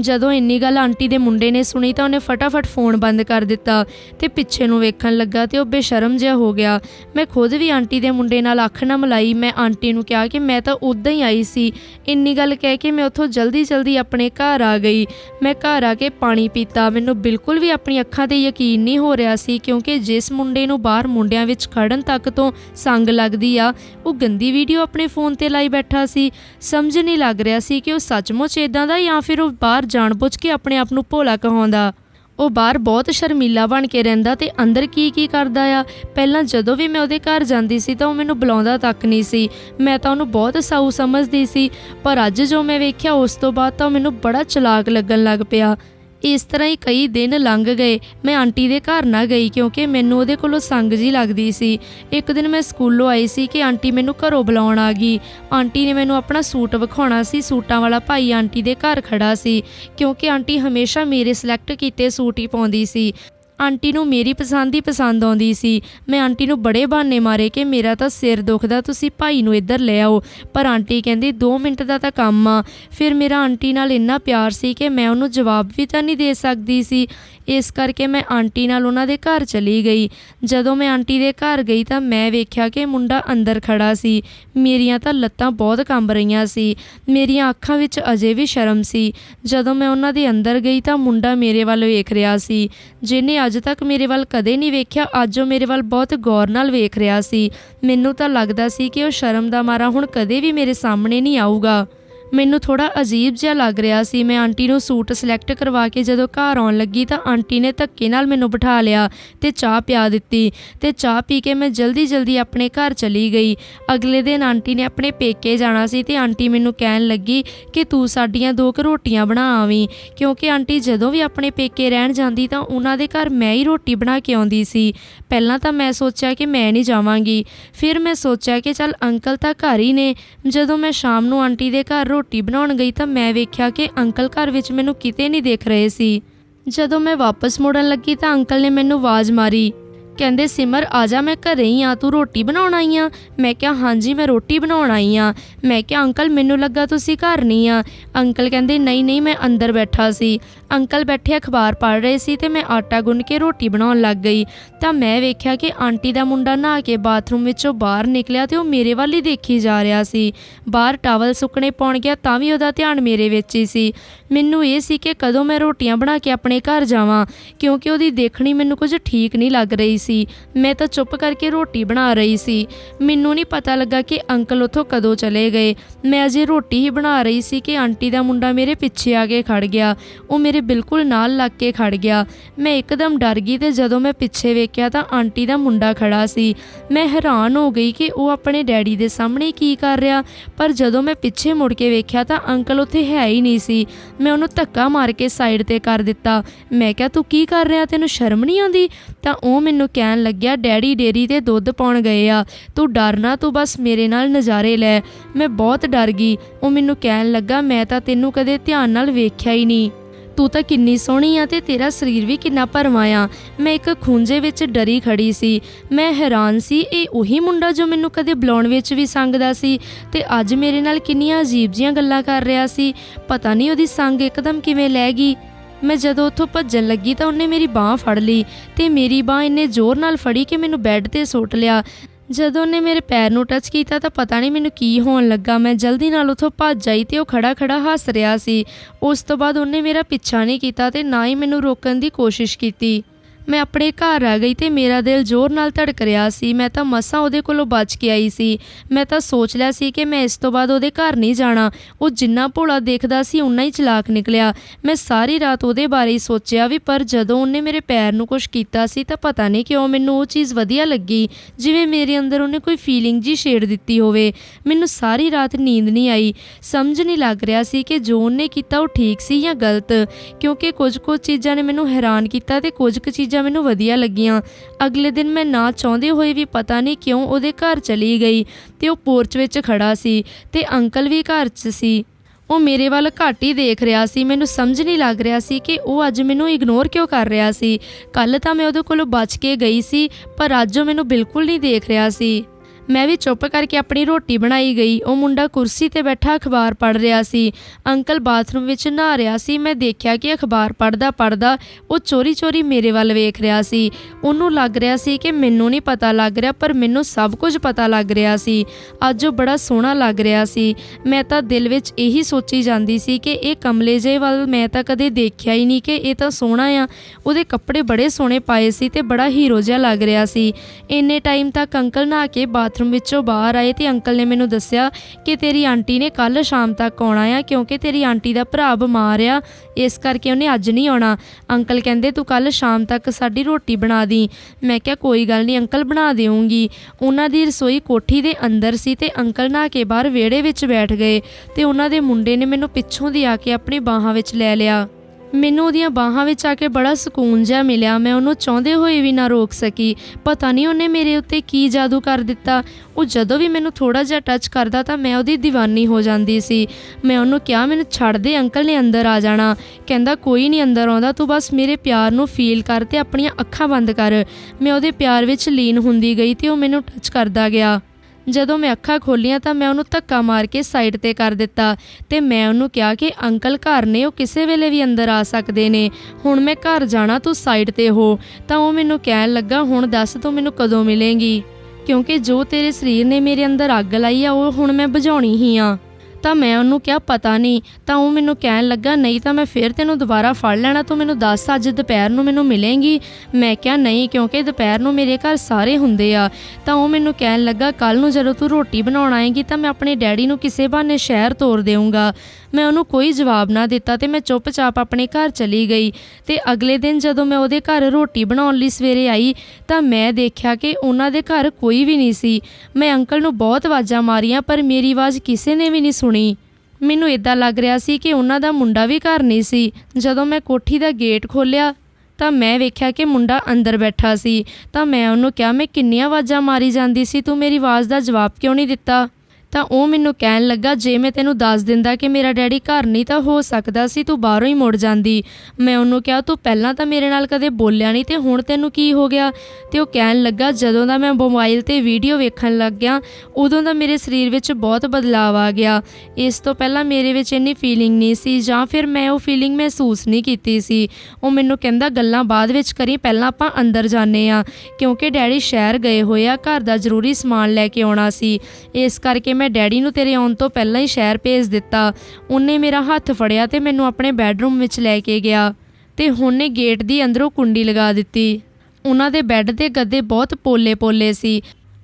ਜਦੋਂ ਇੰਨੀ ਗੱਲ ਆਂਟੀ ਦੇ ਮੁੰਡੇ ਨੇ ਸੁਣੀ ਤਾਂ ਉਹਨੇ ਫਟਾਫਟ ਫੋਨ ਬੰਦ ਕਰ ਦਿੱਤਾ ਤੇ ਪਿੱਛੇ ਨੂੰ ਵੇਖਣ ਲੱਗਾ ਤੇ ਉਹ ਬੇਸ਼ਰਮ ਜਿਹਾ ਹੋ ਗਿਆ। ਮੈਂ ਖੁਦ ਵੀ ਆਂਟੀ ਦੇ ਮੁੰਡੇ ਨਾਲ ਅੱਖ ਨਾ ਮਲਾਈ। ਮੈਂ ਆਂਟੀ ਨੂੰ ਕਿਹਾ ਕਿ ਮੈਂ ਤਾਂ ਉਦਾਂ ਹੀ ਆਈ ਸੀ। ਇੰਨੀ ਗੱਲ ਕਹਿ ਕੇ ਮੈਂ ਉੱਥੋਂ ਜਲਦੀ-ਜਲਦੀ ਆਪਣੇ ਘਰ ਆ ਗਈ। ਮੈਂ ਘਰ ਆ ਕੇ ਪਾਣੀ ਪੀਤਾ। ਮੈਨੂੰ ਬਿਲਕੁਲ ਵੀ ਆਪਣੀ ਅੱਖਾਂ ਤੇ ਯਕੀਨ ਨਹੀਂ ਹੋ ਰਿਹਾ ਸੀ ਕਿਉਂਕਿ ਜਿਸ ਮੁੰਡੇ ਨੂੰ ਬਾਹਰ ਮੁੰਡਿਆਂ ਵਿੱਚ ਖੜਨ ਤੱਕ ਤੋਂ ਸੰਗ ਲੱਗਦੀ ਆ, ਉਹ ਗੰਦੀ ਵੀਡੀਓ ਆਪਣੇ ਫੋਨ ਤੇ ਲਾਈ ਬੈਠਾ ਸੀ। ਸਮਝ ਨਹੀਂ ਲੱਗ ਰਿਹਾ ਸੀ ਕਿ ਉਹ ਸੱਚਮੁੱਚ ਇਦਾਂ ਦਾ ਜਾਂ ਫਿਰ ਉਹ ਬਾਹਰ ਜਾਣਬੁੱਝ ਕੇ ਆਪਣੇ ਆਪ ਨੂੰ ਭੋਲਾ ਕਹਾਉਂਦਾ। ਉਹ ਬਾਹਰ ਬਹੁਤ ਸ਼ਰਮੀਲਾ ਬਣ ਕੇ ਰਹਿੰਦਾ ਤੇ ਅੰਦਰ ਕੀ ਕੀ ਕਰਦਾ ਆ? ਪਹਿਲਾਂ ਜਦੋਂ ਵੀ ਮੈਂ ਉਹਦੇ ਘਰ ਜਾਂਦੀ ਸੀ ਤਾਂ ਉਹ ਮੈਨੂੰ ਬੁਲਾਉਂਦਾ ਤੱਕ ਨਹੀਂ ਸੀ। ਮੈਂ ਤਾਂ ਉਹਨੂੰ ਬਹੁਤ ਸਾਊ ਸਮਝਦੀ ਸੀ, ਪਰ ਅੱਜ ਜੋ ਮੈਂ ਵੇਖਿਆ ਉਸ ਤੋਂ ਬਾਅਦ ਤਾਂ ਮੈਨੂੰ ਬੜਾ ਚਲਾਕ ਲੱਗਣ ਲੱਗ ਪਿਆ। ਇਸ ਤਰ੍ਹਾਂ ਹੀ ਕਈ ਦਿਨ ਲੰਘ ਗਏ। ਮੈਂ ਆਂਟੀ ਦੇ ਘਰ ਨਾ ਗਈ ਕਿਉਂਕਿ ਮੈਨੂੰ ਉਹਦੇ ਕੋਲੋਂ ਸੰਗ ਜੀ ਲੱਗਦੀ ਸੀ। ਇੱਕ ਦਿਨ ਮੈਂ ਸਕੂਲੋਂ ਆਈ ਸੀ ਕਿ ਆਂਟੀ ਮੈਨੂੰ ਘਰੋਂ ਬੁਲਾਉਣ ਆ ਗਈ। ਆਂਟੀ ਨੇ ਮੈਨੂੰ ਆਪਣਾ ਸੂਟ ਵਿਖਾਉਣਾ ਸੀ। ਸੂਟਾਂ ਵਾਲਾ ਭਾਈ ਆਂਟੀ ਦੇ ਘਰ ਖੜਾ ਸੀ। ਕਿਉਂਕਿ ਆਂਟੀ ਹਮੇਸ਼ਾ ਮੇਰੇ ਸਿਲੈਕਟ ਕੀਤੇ ਸੂਟ ਹੀ ਪਾਉਂਦੀ ਸੀ। ਆਂਟੀ ਨੂੰ ਮੇਰੀ ਪਸੰਦ ਹੀ ਪਸੰਦ ਆਉਂਦੀ ਸੀ। ਮੈਂ ਆਂਟੀ ਨੂੰ ਬੜੇ ਬਹਾਨੇ ਮਾਰੇ ਕਿ ਮੇਰਾ ਤਾਂ ਸਿਰ ਦੁਖਦਾ, ਤੁਸੀਂ ਭਾਈ ਨੂੰ ਇੱਧਰ ਲੈ ਆਓ। ਪਰ ਆਂਟੀ ਕਹਿੰਦੀ 2 ਮਿੰਟ ਦਾ ਤਾਂ ਕੰਮ ਆ। ਫਿਰ ਮੇਰਾ ਆਂਟੀ ਨਾਲ ਇੰਨਾ ਪਿਆਰ ਸੀ ਕਿ ਮੈਂ ਉਹਨੂੰ ਜਵਾਬ ਵੀ ਤਾਂ ਨਹੀਂ ਦੇ ਸਕਦੀ ਸੀ। ਇਸ ਕਰਕੇ ਮੈਂ ਆਂਟੀ ਨਾਲ ਉਹਨਾਂ ਦੇ ਘਰ ਚਲੀ ਗਈ। ਜਦੋਂ ਮੈਂ ਆਂਟੀ ਦੇ ਘਰ ਗਈ ਤਾਂ ਮੈਂ ਵੇਖਿਆ ਕਿ ਮੁੰਡਾ ਅੰਦਰ ਖੜਾ ਸੀ। ਮੇਰੀਆਂ ਤਾਂ ਲੱਤਾਂ ਬਹੁਤ ਕੰਬ ਰਹੀਆਂ ਸੀ। ਮੇਰੀਆਂ ਅੱਖਾਂ ਵਿੱਚ ਅਜੇ ਵੀ ਸ਼ਰਮ ਸੀ। ਜਦੋਂ ਮੈਂ ਉਹਨਾਂ ਦੇ ਅੰਦਰ ਗਈ ਤਾਂ ਮੁੰਡਾ ਮੇਰੇ ਵੱਲ ਵੇਖ ਰਿਹਾ ਸੀ। ਜਿਹਨੇ ਅੱਜ ਤੱਕ ਮੇਰੇ ਵੱਲ ਕਦੇ ਨਹੀਂ ਵੇਖਿਆ, ਅੱਜ ਉਹ ਮੇਰੇ ਵੱਲ ਬਹੁਤ ਗੌਰ ਨਾਲ ਵੇਖ ਰਿਹਾ ਸੀ। ਮੈਨੂੰ ਤਾਂ ਲੱਗਦਾ ਸੀ ਕਿ ਉਹ ਸ਼ਰਮ ਦਾ ਮਾਰਾ ਹੁਣ ਕਦੇ ਵੀ ਮੇਰੇ ਸਾਹਮਣੇ ਨਹੀਂ ਆਊਗਾ। ਮੈਨੂੰ ਥੋੜਾ ਅਜੀਬ ਜਿਹਾ ਲੱਗ ਰਿਹਾ ਸੀ। ਮੈਂ ਆਂਟੀ ਨੂੰ ਸੂਟ ਸਿਲੈਕਟ ਕਰਵਾ ਕੇ ਜਦੋਂ ਘਰ ਆਉਣ ਲੱਗੀ ਤਾਂ ਆਂਟੀ ਨੇ ਧੱਕੇ ਨਾਲ ਮੈਨੂੰ ਬਿਠਾ ਲਿਆ ਤੇ ਚਾਹ ਪਿਆ ਦਿੱਤੀ ਤੇ ਚਾਹ ਪੀ ਕੇ ਮੈਂ ਜਲਦੀ ਜਲਦੀ ਆਪਣੇ ਘਰ ਚਲੀ ਗਈ। ਅਗਲੇ ਦਿਨ ਆਂਟੀ ਨੇ ਆਪਣੇ ਪੇਕੇ ਜਾਣਾ ਸੀ ਤੇ ਆਂਟੀ ਮੈਨੂੰ ਕਹਿਣ ਲੱਗੀ ਕਿ ਤੂੰ ਸਾਡੀਆਂ ਦੋ ਕੁ ਰੋਟੀਆਂ ਬਣਾ ਆਵੀਂ, ਕਿਉਂਕਿ ਆਂਟੀ ਜਦੋਂ ਵੀ ਆਪਣੇ ਪੇਕੇ ਰਹਿਣ ਜਾਂਦੀ ਤਾਂ ਉਹਨਾਂ ਦੇ ਘਰ ਮੈਂ ਹੀ ਰੋਟੀ ਬਣਾ ਕੇ ਆਉਂਦੀ ਸੀ। ਪਹਿਲਾਂ ਤਾਂ ਮੈਂ ਸੋਚਿਆ ਕਿ ਮੈਂ ਨਹੀਂ ਜਾਵਾਂਗੀ। ਫਿਰ ਮੈਂ ਸੋਚਿਆ ਕਿ ਚੱਲ ਅੰਕਲ ਤਾਂ ਘਰ ਹੀ ਨੇ। ਜਦੋਂ ਮੈਂ ਸ਼ਾਮ ਨੂੰ ਆਂਟੀ ਦੇ ਘਰ ਰੋਟੀ ਬਣਾਉਣ ਗਈ ਤਾਂ ਮੈਂ ਵੇਖਿਆ ਕਿ ਅੰਕਲ ਘਰ ਵਿੱਚ ਮੈਨੂੰ ਕਿਤੇ ਨਹੀਂ ਦੇਖ ਰਹੇ ਸੀ। ਜਦੋਂ ਮੈਂ ਵਾਪਸ ਮੁੜਨ ਲੱਗੀ ਤਾਂ ਅੰਕਲ ਨੇ ਮੈਨੂੰ ਆਵਾਜ਼ ਮਾਰੀ। ਕਹਿੰਦੇ, ਸਿਮਰ, ਆ ਜਾ, ਮੈਂ ਘਰੇ ਹੀ ਆ, ਤੂੰ ਰੋਟੀ ਬਣਾਉਣ ਆਈ ਆ? ਮੈਂ ਕਿਹਾ, ਹਾਂਜੀ, ਮੈਂ ਰੋਟੀ ਬਣਾਉਣ ਆਈ ਆ। ਮੈਂ ਕਿਹਾ, ਅੰਕਲ, ਮੈਨੂੰ ਲੱਗਾ ਤੁਸੀਂ ਘਰ ਨਹੀਂ ਆ। ਅੰਕਲ ਕਹਿੰਦੇ, ਨਹੀਂ ਨਹੀਂ, ਮੈਂ ਅੰਦਰ ਬੈਠਾ ਸੀ। ਅੰਕਲ ਬੈਠੇ ਅਖਬਾਰ ਪੜ੍ਹ ਰਹੇ ਸੀ ਤੇ ਮੈਂ ਆਟਾ ਗੁੰਨ ਕੇ ਰੋਟੀ ਬਣਾਉਣ ਲੱਗ ਗਈ। ਤਾਂ ਮੈਂ ਵੇਖਿਆ ਕਿ ਆਂਟੀ ਦਾ ਮੁੰਡਾ ਨਹਾ ਕੇ ਬਾਥਰੂਮ ਵਿੱਚੋਂ ਬਾਹਰ ਨਿਕਲਿਆ ਤੇ ਉਹ ਮੇਰੇ ਵੱਲ ਹੀ ਦੇਖੀ ਜਾ ਰਿਹਾ ਸੀ। ਬਾਹਰ ਟਾਵਲ ਸੁੱਕਣੇ ਪਾਉਣ ਗਿਆ ਤਾਂ ਵੀ ਉਹਦਾ ਧਿਆਨ ਮੇਰੇ ਵਿੱਚ ਹੀ ਸੀ। ਮੈਨੂੰ ਇਹ ਸੀ ਕਿ ਕਦੋਂ ਮੈਂ ਰੋਟੀਆਂ ਬਣਾ ਕੇ ਆਪਣੇ ਘਰ ਜਾਵਾਂ, ਕਿਉਂਕਿ ਉਹਦੀ ਦੇਖਣੀ ਮੈਨੂੰ ਕੁਝ ਠੀਕ ਨਹੀਂ ਲੱਗ ਰਹੀ ਸੀ। ਮੈਂ ਤਾਂ ਚੁੱਪ ਕਰਕੇ ਰੋਟੀ ਬਣਾ ਰਹੀ ਸੀ। ਮੈਨੂੰ ਨਹੀਂ ਪਤਾ ਲੱਗਾ ਕਿ ਅੰਕਲ ਉੱਥੋਂ ਕਦੋਂ ਚਲੇ ਗਏ। ਮੈਂ ਅਜੇ ਰੋਟੀ ਹੀ ਬਣਾ ਰਹੀ ਸੀ ਕਿ ਆਂਟੀ ਦਾ ਮੁੰਡਾ ਮੇਰੇ ਪਿੱਛੇ ਆ ਕੇ ਖੜ ਗਿਆ। ਉਹ ਮੇਰੇ ਬਿਲਕੁਲ ਨਾਲ ਲੱਗ ਕੇ ਖੜ ਗਿਆ। ਮੈਂ ਇੱਕਦਮ ਡਰ ਗਈ ਤੇ ਜਦੋਂ ਮੈਂ ਪਿੱਛੇ ਵੇਖਿਆ ਤਾਂ ਆਂਟੀ ਦਾ ਮੁੰਡਾ ਖੜਾ ਸੀ। ਮੈਂ ਹੈਰਾਨ ਹੋ ਗਈ ਕਿ ਉਹ ਆਪਣੇ ਡੈਡੀ ਦੇ ਸਾਹਮਣੇ ਕੀ ਕਰ ਰਿਹਾ। ਪਰ ਜਦੋਂ ਮੈਂ ਪਿੱਛੇ ਮੁੜ ਕੇ ਵੇਖਿਆ ਤਾਂ ਅੰਕਲ ਉੱਥੇ ਹੈ ਹੀ ਨਹੀਂ ਸੀ। ਮੈਂ ਉਹਨੂੰ ਧੱਕਾ ਮਾਰ ਕੇ ਸਾਈਡ ਤੇ ਕਰ ਦਿੱਤਾ। ਮੈਂ ਕਿਹਾ, ਤੂੰ ਕੀ ਕਰ ਰਿਹਾ? ਤੈਨੂੰ ਸ਼ਰਮ ਨਹੀਂ ਆਉਂਦੀ? ਤਾਂ ਉਹ ਮੈਨੂੰ ਕਹਿਣ ਲੱਗਿਆ, ਡੈਡੀ ਡੇਰੀ ਤੇ ਦੁੱਧ ਪਾਉਣ ਗਏ ਆ। ਤੂੰ ਡਰ ਨਾ, ਤੂੰ ਬਸ ਮੇਰੇ ਨਾਲ ਨਜ਼ਾਰੇ ਲੈ। ਮੈਂ ਬਹੁਤ ਡਰ ਗਈ। ਉਹ ਮੈਨੂੰ ਕਹਿਣ ਲੱਗਾ, ਮੈਂ ਤਾਂ ਤੈਨੂੰ ਕਦੇ ਧਿਆਨ ਨਾਲ ਵੇਖਿਆ ਹੀ ਨਹੀਂ। ਤੂੰ ਤਾਂ ਕਿੰਨੀ ਸੋਹਣੀ ਆ ਤੇ ਤੇਰਾ ਸਰੀਰ ਵੀ ਕਿੰਨਾ ਭਰਵਾਂ ਆ। ਮੈਂ ਇੱਕ ਖੂੰਜੇ ਵਿੱਚ ਡਰੀ ਖੜੀ ਸੀ। ਮੈਂ ਹੈਰਾਨ ਸੀ, ਇਹ ਉਹੀ ਮੁੰਡਾ ਜੋ ਮੈਨੂੰ ਕਦੇ ਬੁਲਾਉਣ ਵਿੱਚ ਵੀ ਸੰਗਦਾ ਸੀ ਤੇ ਅੱਜ ਮੇਰੇ ਨਾਲ ਕਿੰਨੀਆਂ ਅਜੀਬ ਜੀਆਂ ਗੱਲਾਂ ਕਰ ਰਿਹਾ ਸੀ। ਪਤਾ ਨਹੀਂ ਉਹਦੀ ਸੰਗ ਇੱਕਦਮ ਕਿਵੇਂ ਲੈ ਗਈ। ਮੈਂ ਜਦੋਂ ਉੱਥੋਂ ਭੱਜਣ ਲੱਗੀ ਤਾਂ ਉਹਨੇ ਮੇਰੀ ਬਾਹ ਫੜ ਲਈ ਤੇ ਮੇਰੀ ਬਾਹ ਇੰਨੇ ਜ਼ੋਰ ਨਾਲ ਫੜੀ ਕਿ ਮੈਨੂੰ ਬੈੱਡ ਤੇ ਸੁੱਟ ਲਿਆ। ਜਦੋਂ ਉਹਨੇ ਮੇਰੇ ਪੈਰ ਨੂੰ ਟੱਚ ਕੀਤਾ ਤਾਂ ਪਤਾ ਨਹੀਂ ਮੈਨੂੰ ਕੀ ਹੋਣ ਲੱਗਾ। ਮੈਂ ਜਲਦੀ ਨਾਲ ਉੱਥੋਂ ਭੱਜ ਆਈ ਤੇ ਉਹ ਖੜਾ ਖੜਾ ਹੱਸ ਰਿਹਾ ਸੀ। ਉਸ ਤੋਂ ਬਾਅਦ ਉਹਨੇ ਮੇਰਾ ਪਿੱਛਾ ਨਹੀਂ ਕੀਤਾ ਤੇ ਨਾ ਹੀ ਮੈਨੂੰ ਰੋਕਣ ਦੀ ਕੋਸ਼ਿਸ਼ ਕੀਤੀ। ਮੈਂ ਆਪਣੇ ਘਰ ਆ ਗਈ ਤੇ ਮੇਰਾ ਦਿਲ ਜ਼ੋਰ ਨਾਲ ਧੜਕ ਰਿਹਾ ਸੀ। ਮੈਂ ਤਾਂ ਮਸਾਂ ਉਹਦੇ ਕੋਲੋਂ ਬਚ ਕੇ ਆਈ ਸੀ। ਮੈਂ ਤਾਂ ਸੋਚ ਲਿਆ ਸੀ ਕਿ ਮੈਂ ਇਸ ਤੋਂ ਬਾਅਦ ਉਹਦੇ ਘਰ ਨਹੀਂ ਜਾਣਾ। ਉਹ ਜਿੰਨਾ ਭੋਲਾ ਦੇਖਦਾ ਸੀ ਉਨਾ ਹੀ ਚਲਾਕ ਨਿਕਲਿਆ। ਮੈਂ ਸਾਰੀ ਰਾਤ ਉਹਦੇ ਬਾਰੇ ਹੀ ਸੋਚਿਆ ਵੀ, ਪਰ ਜਦੋਂ ਉਹਨੇ ਮੇਰੇ ਪੈਰ ਨੂੰ ਕੁਝ ਕੀਤਾ ਸੀ ਤਾਂ ਪਤਾ ਨਹੀਂ ਕਿਉਂ ਮੈਨੂੰ ਉਹ ਚੀਜ਼ ਵਧੀਆ ਲੱਗੀ। ਜਿਵੇਂ ਮੇਰੇ ਅੰਦਰ ਉਹਨੇ ਕੋਈ ਫੀਲਿੰਗ ਜੀ ਛੇੜ ਦਿੱਤੀ ਹੋਵੇ। ਮੈਨੂੰ ਸਾਰੀ ਰਾਤ ਨੀਂਦ ਨਹੀਂ ਆਈ। ਸਮਝ ਨਹੀਂ ਲੱਗ ਰਿਹਾ ਸੀ ਕਿ ਜੋ ਉਹਨੇ ਕੀਤਾ ਉਹ ਠੀਕ ਸੀ ਜਾਂ ਗਲਤ। ਕਿਉਂਕਿ ਕੁਝ ਕੁਝ ਚੀਜ਼ਾਂ ਨੇ ਮੈਨੂੰ ਹੈਰਾਨ ਕੀਤਾ ਤੇ ਕੁਝ ਕੁ ਚੀਜ਼ਾਂ ਮੈਨੂੰ ਵਧੀਆ ਲੱਗੀਆਂ। ਅਗਲੇ ਦਿਨ ਮੈਂ ਨਾ ਚਾਹੁੰਦੇ ਹੋਏ ਵੀ ਪਤਾ ਨਹੀਂ ਕਿਉਂ ਉਹਦੇ ਘਰ ਚਲੀ ਗਈ ਤੇ ਉਹ ਪੋਰਚ ਵਿੱਚ ਖੜਾ ਸੀ ਤੇ ਅੰਕਲ ਵੀ ਘਰ 'ਚ ਸੀ। ਉਹ ਮੇਰੇ ਵੱਲ ਘੱਟ ਹੀ ਦੇਖ ਰਿਹਾ ਸੀ। ਮੈਨੂੰ ਸਮਝ ਨਹੀਂ ਲੱਗ ਰਿਹਾ ਸੀ ਕਿ ਉਹ ਅੱਜ ਮੈਨੂੰ ਇਗਨੋਰ ਕਿਉਂ ਕਰ ਰਿਹਾ ਸੀ। ਕੱਲ ਤਾਂ ਮੈਂ ਉਹਦੇ ਕੋਲੋਂ ਬਚ ਕੇ ਗਈ ਸੀ, ਪਰ ਅੱਜ ਉਹ ਮੈਨੂੰ ਬਿਲਕੁਲ ਨਹੀਂ ਦੇਖ ਰਿਹਾ ਸੀ। ਮੈਂ ਵੀ ਚੁੱਪ ਕਰਕੇ ਆਪਣੀ ਰੋਟੀ ਬਣਾਈ ਗਈ। ਉਹ ਮੁੰਡਾ ਕੁਰਸੀ ਤੇ ਬੈਠਾ ਅਖਬਾਰ ਪੜ੍ਹ ਰਿਹਾ ਸੀ। ਅੰਕਲ ਬਾਥਰੂਮ ਵਿੱਚ ਨਹਾ ਰਿਹਾ ਸੀ। ਮੈਂ ਦੇਖਿਆ ਕਿ ਅਖਬਾਰ ਪੜ੍ਹਦਾ ਪੜ੍ਹਦਾ ਉਹ ਚੋਰੀ-ਚੋਰੀ ਮੇਰੇ ਵੱਲ ਵੇਖ ਰਿਹਾ ਸੀ। ਉਹਨੂੰ ਲੱਗ ਰਿਹਾ ਸੀ ਕਿ ਮੈਨੂੰ ਨਹੀਂ ਪਤਾ ਲੱਗ ਰਿਹਾ, ਪਰ ਮੈਨੂੰ ਸਭ ਕੁਝ ਪਤਾ ਲੱਗ ਰਿਹਾ ਸੀ। ਅੱਜ ਉਹ ਬੜਾ ਸੋਹਣਾ ਲੱਗ ਰਿਹਾ ਸੀ। ਮੈਂ ਤਾਂ ਦਿਲ ਵਿੱਚ ਇਹੀ ਸੋਚੀ ਜਾਂਦੀ ਸੀ ਕਿ ਇਹ ਕਮਲੇ ਜਿਹੇ ਵੱਲ ਮੈਂ ਤਾਂ ਕਦੇ ਦੇਖਿਆ ਹੀ ਨਹੀਂ ਕਿ ਇਹ ਤਾਂ ਸੋਹਣਾ ਆ। ਉਹਦੇ ਕੱਪੜੇ ਬੜੇ ਸੋਹਣੇ ਪਾਏ ਸੀ ਤੇ ਬੜਾ ਹੀਰੋ ਜਿਹਾ ਲੱਗ ਰਿਹਾ ਸੀ। ਇੰਨੇ ਟਾਈਮ ਤੱਕ ਅੰਕਲ ਨਹਾ ਕੇ ਬਾਥਰੂਮ ਵਿੱਚੋਂ ਬਾਹਰ ਆਏ ਤੇ ਅੰਕਲ ਨੇ ਮੈਨੂੰ ਦੱਸਿਆ ਕਿ ਤੇਰੀ ਆਂਟੀ ਨੇ ਕੱਲ ਸ਼ਾਮ ਤੱਕ ਆਉਣਾ ਆ ਕਿਉਂਕਿ ਤੇਰੀ ਆਂਟੀ ਦਾ ਭਰਾ ਬਿਮਾਰ ਆ, ਇਸ ਕਰਕੇ ਉਹਨੇ ਅੱਜ ਨਹੀਂ ਆਉਣਾ। ਅੰਕਲ ਕਹਿੰਦੇ, ਤੂੰ ਕੱਲ ਸ਼ਾਮ ਤੱਕ ਸਾਡੀ ਰੋਟੀ ਬਣਾ ਦੀ। ਮੈਂ ਕਿਹਾ, ਕੋਈ ਗੱਲ ਨਹੀਂ, ਅੰਕਲ ਬਣਾ ਦੇਵਾਂਗੀ ਉਹਨਾਂ ਦੀ ਰਸੋਈ ਕੋਠੀ ਦੇ ਅੰਦਰ ਸੀ ਤੇ ਅੰਕਲ ਨਹਾ ਕੇ ਬਾਹਰ ਵਿਹੜੇ ਵਿੱਚ ਬੈਠ ਗਏ ਤੇ ਉਹਨਾਂ ਦੇ ਮੁੰਡੇ ਨੇ ਮੈਨੂੰ ਪਿੱਛੋਂ ਦੀ ਆ ਕੇ ਆਪਣੀ ਬਾਹਾਂ ਵਿੱਚ ਲੈ ਲਿਆ। ਮੈਨੂੰ ਉਹਦੀਆਂ ਬਾਹਾਂ ਵਿੱਚ ਆ ਕੇ ਬੜਾ ਸਕੂਨ ਜਿਹਾ ਮਿਲਿਆ। ਮੈਂ ਉਹਨੂੰ ਚਾਹੁੰਦੇ ਹੋਏ ਵੀ ਨਾ ਰੋਕ ਸਕੀ। ਪਤਾ ਨਹੀਂ ਉਹਨੇ ਮੇਰੇ ਉੱਤੇ ਕੀ ਜਾਦੂ ਕਰ ਦਿੱਤਾ। ਉਹ ਜਦੋਂ ਵੀ ਮੈਨੂੰ ਥੋੜਾ ਜਿਹਾ ਟੱਚ ਕਰਦਾ ਤਾਂ ਮੈਂ ਉਹਦੀ دیਵਾਨੀ ਹੋ ਜਾਂਦੀ ਸੀ। ਮੈਂ ਉਹਨੂੰ ਕਿਹਾ, ਮੈਨੂੰ ਛੱਡ ਦੇ, ਅੰਕਲ ਨੇ ਅੰਦਰ ਆ ਜਾਣਾ। ਕਹਿੰਦਾ, ਕੋਈ ਨਹੀਂ, ਅੰਦਰ ਆਉਂਦਾ। ਤੂੰ ਬਸ ਮੇਰੇ ਪਿਆਰ ਨੂੰ ਫੀਲ ਕਰ ਤੇ ਆਪਣੀਆਂ ਅੱਖਾਂ ਬੰਦ ਕਰ। ਮੈਂ ਉਹਦੇ ਪਿਆਰ ਵਿੱਚ ਲੀਨ ਹੁੰਦੀ ਗਈ ਤੇ ਉਹ ਮੈਨੂੰ ਟੱਚ ਕਰਦਾ ਗਿਆ। ਜਦੋਂ ਮੈਂ ਅੱਖਾਂ ਖੋਲੀਆਂ ਤਾਂ ਮੈਂ ਉਹਨੂੰ ਧੱਕਾ ਮਾਰ ਕੇ ਸਾਈਡ ਤੇ ਕਰ ਦਿੱਤਾ ਤੇ ਮੈਂ ਉਹਨੂੰ ਕਿਹਾ ਕਿ ਅੰਕਲ ਘਰ ਨੇ, ਉਹ ਕਿਸੇ ਵੇਲੇ ਵੀ ਅੰਦਰ ਆ ਸਕਦੇ ਨੇ। ਹੁਣ ਮੈਂ ਘਰ ਜਾਣਾ, ਤੂੰ ਸਾਈਡ ਤੇ ਹੋ। ਤਾਂ ਉਹ ਮੈਨੂੰ ਕਹਿਣ ਲੱਗਾ, ਹੁਣ ਦੱਸ ਤੂੰ ਮੈਨੂੰ ਕਦੋਂ ਮਿਲੇਂਗੀ? ਕਿਉਂਕਿ ਜੋ ਤੇਰੇ ਸਰੀਰ ਨੇ ਮੇਰੇ ਅੰਦਰ ਅੱਗ ਲਾਈ ਆ, ਉਹ ਹੁਣ ਮੈਂ ਬੁਝਾਉਣੀ ਹੀ ਆ। ਤਾਂ ਮੈਂ ਉਹਨੂੰ ਕਿਹਾ, ਪਤਾ ਨਹੀਂ। ਤਾਂ ਉਹ ਮੈਨੂੰ ਕਹਿਣ ਲੱਗਾ, ਨਹੀਂ ਤਾਂ ਮੈਂ ਫਿਰ ਤੈਨੂੰ ਦੁਬਾਰਾ ਫੜ ਲੈਣਾ, ਤੂੰ ਮੈਨੂੰ ਦੱਸ, ਅੱਜ ਦੁਪਹਿਰ ਨੂੰ ਮੈਨੂੰ ਮਿਲੇਂਗੀ? ਮੈਂ ਕਿਹਾ, ਨਹੀਂ, ਕਿਉਂਕਿ ਦੁਪਹਿਰ ਨੂੰ ਮੇਰੇ ਘਰ ਸਾਰੇ ਹੁੰਦੇ ਆ। ਤਾਂ ਉਹ ਮੈਨੂੰ ਕਹਿਣ ਲੱਗਾ ਕੱਲ ਨੂੰ ਜਦੋਂ ਤੂੰ ਰੋਟੀ ਬਣਾਉਣ ਆਏਂਗੀ, ਤਾਂ ਮੈਂ ਆਪਣੇ ਡੈਡੀ ਨੂੰ ਕਿਸੇ ਬਹਾਨੇ ਸ਼ਹਿਰ ਤੋਰ ਦੇਵਾਂਗਾ ਮੈਂ ਉਹਨੂੰ ਕੋਈ ਜਵਾਬ ਨਾ ਦਿੱਤਾ ਤੇ ਮੈਂ ਚੁੱਪਚਾਪ ਆਪਣੇ ਘਰ ਚਲੀ ਗਈ। ਤੇ ਅਗਲੇ ਦਿਨ ਜਦੋਂ ਮੈਂ ਉਹਦੇ ਘਰ ਰੋਟੀ ਬਣਾਉਣ ਲਈ ਸਵੇਰੇ ਆਈ, ਤਾਂ ਮੈਂ ਦੇਖਿਆ ਕਿ ਉਹਨਾਂ ਦੇ ਘਰ ਕੋਈ ਵੀ ਨਹੀਂ ਸੀ। ਮੈਂ ਅੰਕਲ ਨੂੰ ਬਹੁਤ ਆਵਾਜ਼ਾਂ ਮਾਰੀਆਂ, ਪਰ ਮੇਰੀ ਆਵਾਜ਼ ਕਿਸੇ ਨੇ ਵੀ ਨਹੀਂ ਸੁਣੀ। ਮੈਨੂੰ ਇਦਾਂ ਲੱਗ ਰਿਹਾ ਸੀ ਕਿ ਉਹਨਾਂ ਦਾ ਮੁੰਡਾ ਵੀ ਘਰ ਨਹੀਂ ਸੀ। ਜਦੋਂ ਮੈਂ ਕੋਠੀ ਦਾ ਗੇਟ ਖੋਲ੍ਹਿਆ, ਤਾਂ ਮੈਂ ਵੇਖਿਆ ਕਿ ਮੁੰਡਾ ਅੰਦਰ ਬੈਠਾ ਸੀ। ਤਾਂ ਮੈਂ ਉਹਨੂੰ ਕਿਹਾ, ਮੈਂ ਕਿੰਨੀਆਂ ਆਵਾਜ਼ਾਂ ਮਾਰੀ ਜਾਂਦੀ ਸੀ, ਤੂੰ ਮੇਰੀ ਆਵਾਜ਼ ਦਾ ਜਵਾਬ ਕਿਉਂ ਨਹੀਂ ਦਿੱਤਾ? ਤਾਂ ਉਹ ਮੈਨੂੰ ਕਹਿਣ ਲੱਗਾ, ਜੇ ਮੈਂ ਤੈਨੂੰ ਦੱਸ ਦਿੰਦਾ ਕਿ ਮੇਰਾ ਡੈਡੀ ਘਰ ਨਹੀਂ ਤਾਂ ਹੋ ਸਕਦਾ ਸੀ, ਤੂੰ ਬਾਹਰੋਂ ਹੀ ਮੁੜ ਜਾਂਦੀ। ਮੈਂ ਉਹਨੂੰ ਕਿਹਾ, ਤੂੰ ਪਹਿਲਾਂ ਤਾਂ ਮੇਰੇ ਨਾਲ ਕਦੇ ਬੋਲਿਆ ਨਹੀਂ ਤੇ ਹੁਣ ਤੈਨੂੰ ਕੀ ਹੋ ਗਿਆ? ਤੇ ਉਹ ਕਹਿਣ ਲੱਗਾ, ਜਦੋਂ ਦਾ ਮੈਂ ਮੋਬਾਈਲ ਤੇ ਵੀਡੀਓ ਵੇਖਣ ਲੱਗ ਗਿਆ, ਉਦੋਂ ਦਾ ਮੇਰੇ ਸਰੀਰ ਵਿੱਚ ਬਹੁਤ ਬਦਲਾਅ ਆ ਗਿਆ। ਇਸ ਤੋਂ ਪਹਿਲਾਂ ਮੇਰੇ ਵਿੱਚ ਇੰਨੀ ਫੀਲਿੰਗ ਨਹੀਂ ਸੀ ਜਾਂ ਫਿਰ ਮੈਂ ਉਹ ਫੀਲਿੰਗ ਮਹਿਸੂਸ ਨਹੀਂ ਕੀਤੀ ਸੀ। ਉਹ ਮੈਨੂੰ ਕਹਿੰਦਾ, ਗੱਲਾਂ ਬਾਅਦ ਵਿੱਚ ਕਰੀ, ਪਹਿਲਾਂ ਆਪਾਂ ਅੰਦਰ ਜਾਂਦੇ ਆ ਕਿਉਂਕਿ ਡੈਡੀ ਸ਼ਹਿਰ ਗਏ ਹੋਏ ਆ, ਘਰ ਦਾ ਜ਼ਰੂਰੀ ਸਮਾਨ ਲੈ ਕੇ ਆਉਣਾ ਸੀ। ਇਸ ਕਰਕੇ ਮੈਂ ਮੈਂ ਡੈਡੀ ਨੂੰ ਤੇਰੇ ਆਉਣ ਤੋਂ ਪਹਿਲਾਂ ਹੀ ਸ਼ਹਿਰ ਭੇਜ ਦਿੱਤਾ। ਉਹਨੇ ਮੇਰਾ ਹੱਥ ਫੜਿਆ ਤੇ ਮੈਨੂੰ ਆਪਣੇ ਬੈੱਡਰੂਮ ਵਿੱਚ ਲੈ ਕੇ ਗਿਆ ਤੇ ਹੁਣ ਗੇਟ ਦੀ ਅੰਦਰੋਂ ਕੁੰਡੀ ਲਗਾ ਦਿੱਤੀ। ਉਹਨਾਂ ਦੇ ਬੈੱਡ ਦੇ ਗੱਦੇ ਬਹੁਤ ਪੋਲੇ-ਪੋਲੇ ਸੀ।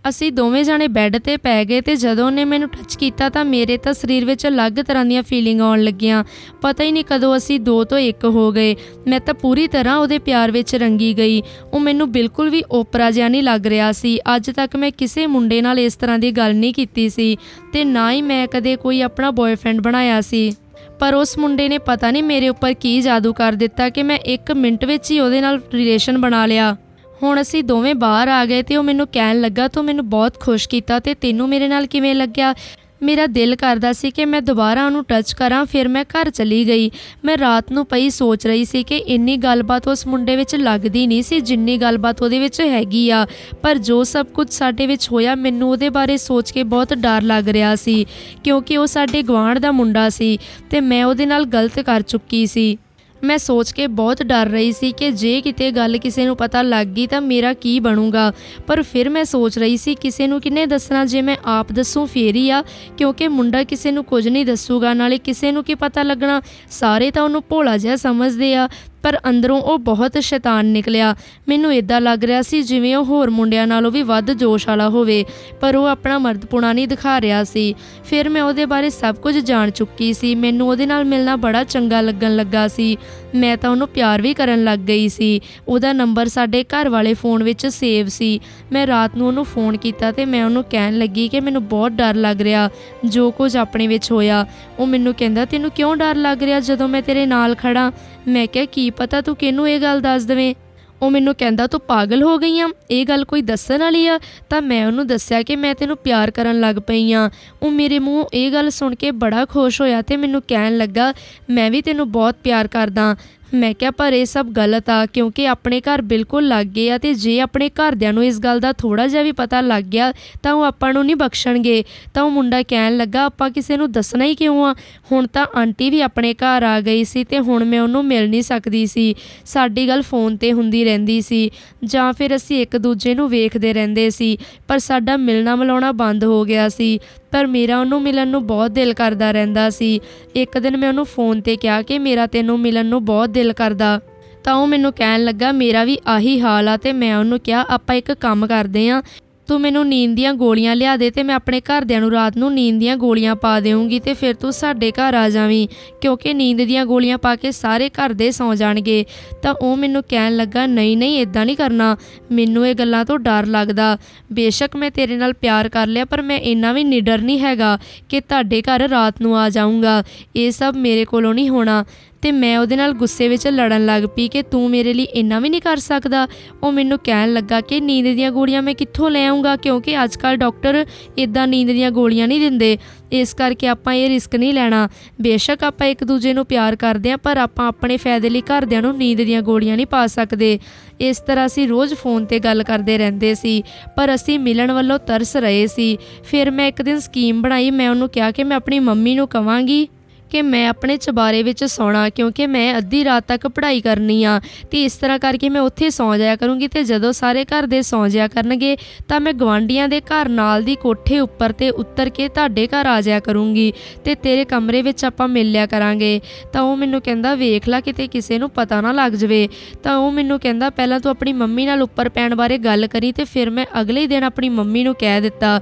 ਅਸੀਂ ਦੋਵੇਂ ਜਾਣੇ ਬੈੱਡ ਤੇ ਪੈ ਗਏ ਤੇ ਜਦੋਂ ਉਹਨੇ ਮੈਨੂੰ ਟੱਚ ਕੀਤਾ ਤਾਂ ਮੇਰੇ ਤਾਂ ਸਰੀਰ ਵਿੱਚ ਅਲੱਗ ਤਰ੍ਹਾਂ ਦੀਆਂ ਫੀਲਿੰਗ ਆਉਣ ਲੱਗੀਆਂ। ਪਤਾ ਹੀ ਨਹੀਂ ਕਦੋਂ ਅਸੀਂ ਦੋ ਤੋਂ ਇੱਕ ਹੋ ਗਏ। ਮੈਂ ਤਾਂ ਪੂਰੀ ਤਰ੍ਹਾਂ ਉਹਦੇ ਪਿਆਰ ਵਿੱਚ ਰੰਗੀ ਗਈ। ਉਹ ਮੈਨੂੰ ਬਿਲਕੁਲ ਵੀ ਓਪਰਾ ਜਿਹਾ ਨਹੀਂ ਲੱਗ ਰਿਹਾ ਸੀ। ਅੱਜ ਤੱਕ ਮੈਂ ਕਿਸੇ ਮੁੰਡੇ ਨਾਲ ਇਸ ਤਰ੍ਹਾਂ ਦੀ ਗੱਲ ਨਹੀਂ ਕੀਤੀ ਸੀ ਤੇ ਨਾ ਹੀ ਮੈਂ ਕਦੇ ਕੋਈ ਆਪਣਾ ਬॉयਫ੍ਰੈਂਡ ਬਣਾਇਆ ਸੀ। ਪਰ ਉਸ ਮੁੰਡੇ ਨੇ ਪਤਾ ਨਹੀਂ ਮੇਰੇ ਉੱਪਰ ਕੀ ਜਾਦੂ ਕਰ ਦਿੱਤਾ ਕਿ ਮੈਂ 1 ਮਿੰਟ ਵਿੱਚ ਹੀ ਉਹਦੇ ਨਾਲ ਰਿਲੇਸ਼ਨ ਬਣਾ ਲਿਆ। ਹੁਣ ਅਸੀਂ ਦੋਵੇਂ ਬਾਹਰ ਆ ਗਏ ਤੇ ਉਹ ਮੈਨੂੰ ਕਹਿਣ ਲੱਗਾ, ਤੂੰ ਮੈਨੂੰ ਬਹੁਤ ਖੁਸ਼ ਕੀਤਾ ਤੇ ਤੈਨੂੰ ਮੇਰੇ ਨਾਲ ਕਿਵੇਂ ਲੱਗਿਆ? ਮੇਰਾ ਦਿਲ ਕਰਦਾ ਸੀ ਕਿ ਮੈਂ ਦੁਬਾਰਾ ਉਹਨੂੰ ਟੱਚ ਕਰਾਂ, ਫਿਰ ਮੈਂ ਘਰ ਚਲੀ ਗਈ। ਮੈਂ ਰਾਤ ਨੂੰ ਪਈ ਸੋਚ ਰਹੀ ਸੀ ਕਿ ਇੰਨੀ ਗੱਲਬਾਤ ਉਸ ਮੁੰਡੇ ਵਿੱਚ ਲੱਗਦੀ ਨਹੀਂ ਸੀ ਜਿੰਨੀ ਗੱਲਬਾਤ ਉਹਦੇ ਵਿੱਚ ਹੈਗੀ ਆ। ਪਰ ਜੋ ਸਭ ਕੁਝ ਸਾਡੇ ਵਿੱਚ ਹੋਇਆ, ਮੈਨੂੰ ਉਹਦੇ ਬਾਰੇ ਸੋਚ ਕੇ ਬਹੁਤ ਡਰ ਲੱਗ ਰਿਹਾ ਸੀ, ਕਿਉਂਕਿ ਉਹ ਸਾਡੇ ਗੁਆਂਢ ਦਾ ਮੁੰਡਾ ਸੀ ਤੇ ਮੈਂ ਉਹਦੇ ਨਾਲ ਗਲਤ ਕਰ ਚੁੱਕੀ ਸੀ। ਮੈਂ ਸੋਚ ਕੇ ਬਹੁਤ ਡਰ ਰਹੀ ਸੀ ਕਿ ਜੇ ਕਿਤੇ ਗੱਲ ਕਿਸੇ ਨੂੰ ਪਤਾ ਲੱਗ ਗਈ ਤਾਂ ਮੇਰਾ ਕੀ ਬਣੂਗਾ। ਪਰ ਫਿਰ ਮੈਂ ਸੋਚ ਰਹੀ ਸੀ ਕਿਸੇ ਨੂੰ ਕਿੰਨੇ ਦੱਸਣਾ ਜੇ ਮੈਂ ਆਪ ਦੱਸੂੰ ਫੇਰ ਹੀ ਆ, ਕਿਉਂਕਿ ਮੁੰਡਾ ਕਿਸੇ ਨੂੰ ਕੁਝ ਨਹੀਂ ਦੱਸੂਗਾ, ਨਾਲੇ ਕਿਸੇ ਨੂੰ ਕੀ ਪਤਾ ਲੱਗਣਾ। ਸਾਰੇ ਤਾਂ ਉਹਨੂੰ ਭੋਲਾ ਜਿਹਾ ਸਮਝਦੇ ਆ। ਪਰ ਅੰਦਰੋਂ ਉਹ ਬਹੁਤ ਸ਼ੈਤਾਨ ਨਿਕਲਿਆ। ਮੈਨੂੰ ਇਦਾਂ ਲੱਗ ਰਿਹਾ ਸੀ ਜਿਵੇਂ ਉਹ ਹੋਰ ਮੁੰਡਿਆਂ ਨਾਲੋਂ ਵੀ ਵੱਧ ਜੋਸ਼ ਵਾਲਾ ਹੋਵੇ, ਪਰ ਉਹ ਆਪਣਾ ਮਰਦਪੁਣਾ ਨਹੀਂ ਦਿਖਾ ਰਿਹਾ ਸੀ। ਫਿਰ ਮੈਂ ਉਹਦੇ ਬਾਰੇ ਸਭ ਕੁਝ ਜਾਣ ਚੁੱਕੀ ਸੀ। ਮੈਨੂੰ ਉਹਦੇ ਨਾਲ ਮਿਲਣਾ ਬੜਾ ਚੰਗਾ ਲੱਗਣ ਲੱਗਾ ਸੀ। ਮੈਂ ਤਾਂ ਉਹਨੂੰ ਪਿਆਰ ਵੀ ਕਰਨ ਲੱਗ ਗਈ ਸੀ। ਉਹਦਾ ਨੰਬਰ ਸਾਡੇ ਘਰ ਵਾਲੇ ਫੋਨ ਵਿੱਚ ਸੇਵ ਸੀ। ਮੈਂ ਰਾਤ ਨੂੰ ਉਹਨੂੰ ਫੋਨ ਕੀਤਾ ਤੇ ਮੈਂ ਉਹਨੂੰ ਕਹਿਣ ਲੱਗੀ ਕਿ ਮੈਨੂੰ ਬਹੁਤ ਡਰ ਲੱਗ ਰਿਹਾ, ਜੋ ਕੁਝ ਆਪਣੇ ਵਿੱਚ ਹੋਇਆ। ਉਹ ਮੈਨੂੰ ਕਹਿੰਦਾ, ਤੈਨੂੰ ਕਿਉਂ ਡਰ ਲੱਗ ਰਿਹਾ ਜਦੋਂ ਮੈਂ ਤੇਰੇ ਨਾਲ ਖੜਾ ਮੈਂ ਕਿਹਾ, ਕੀ ਪਤਾ ਤੂੰ ਕਿਹਨੂੰ ਇਹ ਗੱਲ ਦੱਸ ਦਵੇਂ? ਉਹ ਮੈਨੂੰ ਕਹਿੰਦਾ, ਤੂੰ ਪਾਗਲ ਹੋ ਗਈ ਆ। ਇਹ ਗੱਲ ਕੋਈ ਦੱਸਣ ਵਾਲੀ ਆ? ਤਾਂ ਮੈਂ ਉਹਨੂੰ ਦੱਸਿਆ ਕਿ ਮੈਂ ਤੈਨੂੰ ਪਿਆਰ ਕਰਨ ਲੱਗ ਪਈ ਆ। ਉਹ ਮੇਰੇ ਮੂੰਹ ਇਹ ਗੱਲ ਸੁਣ ਕੇ ਬੜਾ ਖੁਸ਼ ਹੋਇਆ ਤੇ ਮੈਨੂੰ ਕਹਿਣ ਲੱਗਾ, ਮੈਂ ਵੀ ਤੈਨੂੰ ਬਹੁਤ ਪਿਆਰ ਕਰਦਾ ਮੈਂ ਕਿਹਾ, ਪਰ ਇਹ ਸਭ ਗਲਤ ਆ, ਕਿਉਂਕਿ ਆਪਣੇ ਘਰ ਬਿਲਕੁਲ ਲੱਗ ਗਏ ਆ ਤੇ ਜੇ ਆਪਣੇ ਘਰਦਿਆਂ ਨੂੰ ਇਸ ਗੱਲ ਦਾ ਥੋੜਾ ਜਿਹਾ ਵੀ ਪਤਾ ਲੱਗ ਗਿਆ, ਤਾਂ ਉਹ ਆਪਾਂ ਨੂੰ ਨਹੀਂ ਬਖਸ਼ਣਗੇ। ਤਾਂ ਉਹ ਮੁੰਡਾ ਕਹਿਣ ਲੱਗਾ, ਆਪਾਂ ਕਿਸੇ ਨੂੰ ਦੱਸਣਾ ਹੀ ਕਿਉਂ ਆ? ਹੁਣ ਤਾਂ ਆਂਟੀ ਵੀ ਆਪਣੇ ਘਰ ਆ ਗਈ ਸੀ ਤੇ ਹੁਣ ਮੈਂ ਉਹਨੂੰ ਮਿਲ ਨਹੀਂ ਸਕਦੀ ਸੀ। ਸਾਡੀ ਗੱਲ ਫੋਨ ਤੇ ਹੁੰਦੀ ਰਹਿੰਦੀ ਸੀ, ਜਾਂ ਫਿਰ ਅਸੀਂ ਇੱਕ ਦੂਜੇ ਨੂੰ ਵੇਖਦੇ ਰਹਿੰਦੇ ਸੀ, ਪਰ ਸਾਡਾ ਮਿਲਣਾ ਮਿਲਾਉਣਾ ਬੰਦ ਹੋ ਗਿਆ ਸੀ। ਪਰ ਮੇਰਾ ਉਹਨੂੰ ਮਿਲਣ ਨੂੰ ਬਹੁਤ ਦਿਲ ਕਰਦਾ ਰਹਿੰਦਾ ਸੀ। ਇੱਕ ਦਿਨ ਮੈਂ ਉਹਨੂੰ ਫੋਨ ਤੇ ਕਿਹਾ ਕਿ ਮੇਰਾ ਤੈਨੂੰ ਮਿਲਣ ਨੂੰ ਬਹੁਤ ਦਿਲ ਕਰਦਾ। ਤਾਂ ਉਹ ਮੈਨੂੰ ਕਹਿਣ ਲੱਗਾ, ਮੇਰਾ ਵੀ ਆਹੀ ਹਾਲ ਆ ਤੇ ਮੈਂ ਉਹਨੂੰ ਕਿਹਾ, ਆਪਾਂ ਇੱਕ ਕੰਮ ਕਰਦੇ ਆਂ। ਤੂੰ ਮੈਨੂੰ ਨੀਂਦ ਦੀਆਂ ਗੋਲੀਆਂ ਲਿਆ ਦੇ ਤੇ ਮੈਂ ਆਪਣੇ ਘਰਦਿਆਂ ਨੂੰ ਰਾਤ ਨੂੰ ਨੀਂਦ ਦੀਆਂ ਗੋਲੀਆਂ ਪਾ ਦੇਵਾਂਗੀ ਤੇ ਫਿਰ ਤੂੰ ਸਾਡੇ ਘਰ ਆ ਜਾਵੀਂ, ਕਿਉਂਕਿ ਨੀਂਦ ਦੀਆਂ ਗੋਲੀਆਂ ਪਾ ਕੇ ਸਾਰੇ ਘਰ ਦੇ ਸੌਂ ਜਾਣਗੇ। ਤਾਂ ਉਹ ਮੈਨੂੰ ਕਹਿਣ ਲੱਗਾ, ਨਹੀਂ ਨਹੀਂ ਇਦਾਂ ਨਹੀਂ ਕਰਨਾ। ਮੈਨੂੰ ਇਹ ਗੱਲਾਂ ਤੋਂ ਡਰ ਲੱਗਦਾ। ਬੇਸ਼ੱਕ ਮੈਂ ਤੇਰੇ ਨਾਲ ਪਿਆਰ ਕਰ ਲਿਆ, ਪਰ ਮੈਂ ਇੰਨਾ ਵੀ ਨਿਡਰ ਨਹੀਂ ਹੈਗਾ ਕਿ ਤੁਹਾਡੇ ਘਰ ਰਾਤ ਨੂੰ ਆ ਜਾਊਂਗਾ। ਇਹ ਸਭ ਮੇਰੇ ਕੋਲੋਂ ਨਹੀਂ ਹੋਣਾ। ਤੇ ਮੈਂ ਉਹਦੇ ਨਾਲ ਗੁੱਸੇ ਵਿੱਚ ਲੜਨ ਲੱਗ ਪਈ ਕਿ ਤੂੰ ਮੇਰੇ ਲਈ ਇੰਨਾ ਵੀ ਨਹੀਂ ਕਰ ਸਕਦਾ। ਉਹ ਮੈਨੂੰ ਕਹਿਣ ਲੱਗਾ ਕਿ ਨੀਂਦ ਦੀਆਂ ਗੋਲੀਆਂ ਮੈਂ ਕਿੱਥੋਂ ਲੈ ਆਉਂਗਾ ਕਿਉਂਕਿ ਅੱਜ ਕੱਲ ਡਾਕਟਰ ਇਦਾਂ ਨੀਂਦ ਦੀਆਂ ਗੋਲੀਆਂ ਨਹੀਂ ਦਿੰਦੇ। ਇਸ ਕਰਕੇ ਆਪਾਂ ਇਹ ਰਿਸਕ ਨਹੀਂ ਲੈਣਾ। ਬੇਸ਼ੱਕ ਆਪਾਂ ਇੱਕ ਦੂਜੇ ਨੂੰ ਪਿਆਰ ਕਰਦੇ ਹਾਂ, ਪਰ ਆਪਾਂ ਆਪਣੇ ਫਾਇਦੇ ਲਈ ਘਰਦਿਆਂ ਨੂੰ ਨੀਂਦ ਦੀਆਂ ਗੋਲੀਆਂ ਨਹੀਂ ਪਾ ਸਕਦੇ। ਇਸ ਤਰ੍ਹਾਂ ਅਸੀਂ ਰੋਜ਼ ਫੋਨ ਤੇ ਗੱਲ ਕਰਦੇ ਰਹਿੰਦੇ ਸੀ, ਪਰ ਅਸੀਂ ਮਿਲਣ ਵੱਲੋਂ ਤਰਸ ਰਹੇ ਸੀ। ਫਿਰ ਮੈਂ ਇੱਕ ਦਿਨ ਸਕੀਮ ਬਣਾਈ, ਮੈਂ ਉਹਨੂੰ ਕਿਹਾ ਕਿ ਮੈਂ ਆਪਣੀ ਮੰਮੀ ਨੂੰ ਕਵਾਂਗੀ। ਕਿ ਮੈਂ ਆਪਣੇ ਚਬਾਰੇ ਵਿੱਚ ਸੌਣਾ, ਕਿਉਂਕਿ ਮੈਂ ਅੱਧੀ ਰਾਤ ਤੱਕ ਪੜ੍ਹਾਈ ਕਰਨੀ ਆ, ਤੇ ਇਸ ਤਰ੍ਹਾਂ ਕਰਕੇ ਮੈਂ ਉੱਥੇ ਸੌਂ ਜਾਇਆ ਕਰੂੰਗੀ ਤੇ ਜਦੋਂ ਸਾਰੇ ਘਰ ਦੇ ਸੌਂ ਜਾਇਆ ਕਰਨਗੇ, ਤਾਂ ਮੈਂ ਗਵਾਂਡੀਆਂ ਦੇ ਘਰ ਨਾਲ ਦੀ ਕੋਠੇ ਉੱਪਰ ਤੇ ਉੱਤਰ ਕੇ ਤੁਹਾਡੇ ਘਰ ਆ ਜਾਇਆ ਕਰੂੰਗੀ ਤੇ ਤੇਰੇ ਕਮਰੇ ਵਿੱਚ ਆਪਾਂ ਮਿਲ ਲਿਆ ਕਰਾਂਗੇ। ਤਾਂ ਉਹ ਮੈਨੂੰ ਕਹਿੰਦਾ, ਵੇਖ ਲੈ, ਕਿਤੇ ਕਿਸੇ ਨੂੰ ਪਤਾ ਨਾ ਲੱਗ ਜਵੇ। ਤਾਂ ਉਹ ਮੈਨੂੰ ਕਹਿੰਦਾ, ਪਹਿਲਾਂ ਤੂੰ ਆਪਣੀ ਮੰਮੀ ਨਾਲ ਉੱਪਰ ਪੈਣ ਬਾਰੇ ਗੱਲ ਕਰੀ ਤੇ ਫਿਰ ਮੈਂ ਅਗਲੇ ਦਿਨ ਆਪਣੀ ਮੰਮੀ ਨੂੰ ਕਹਿ ਦਿੱਤਾ।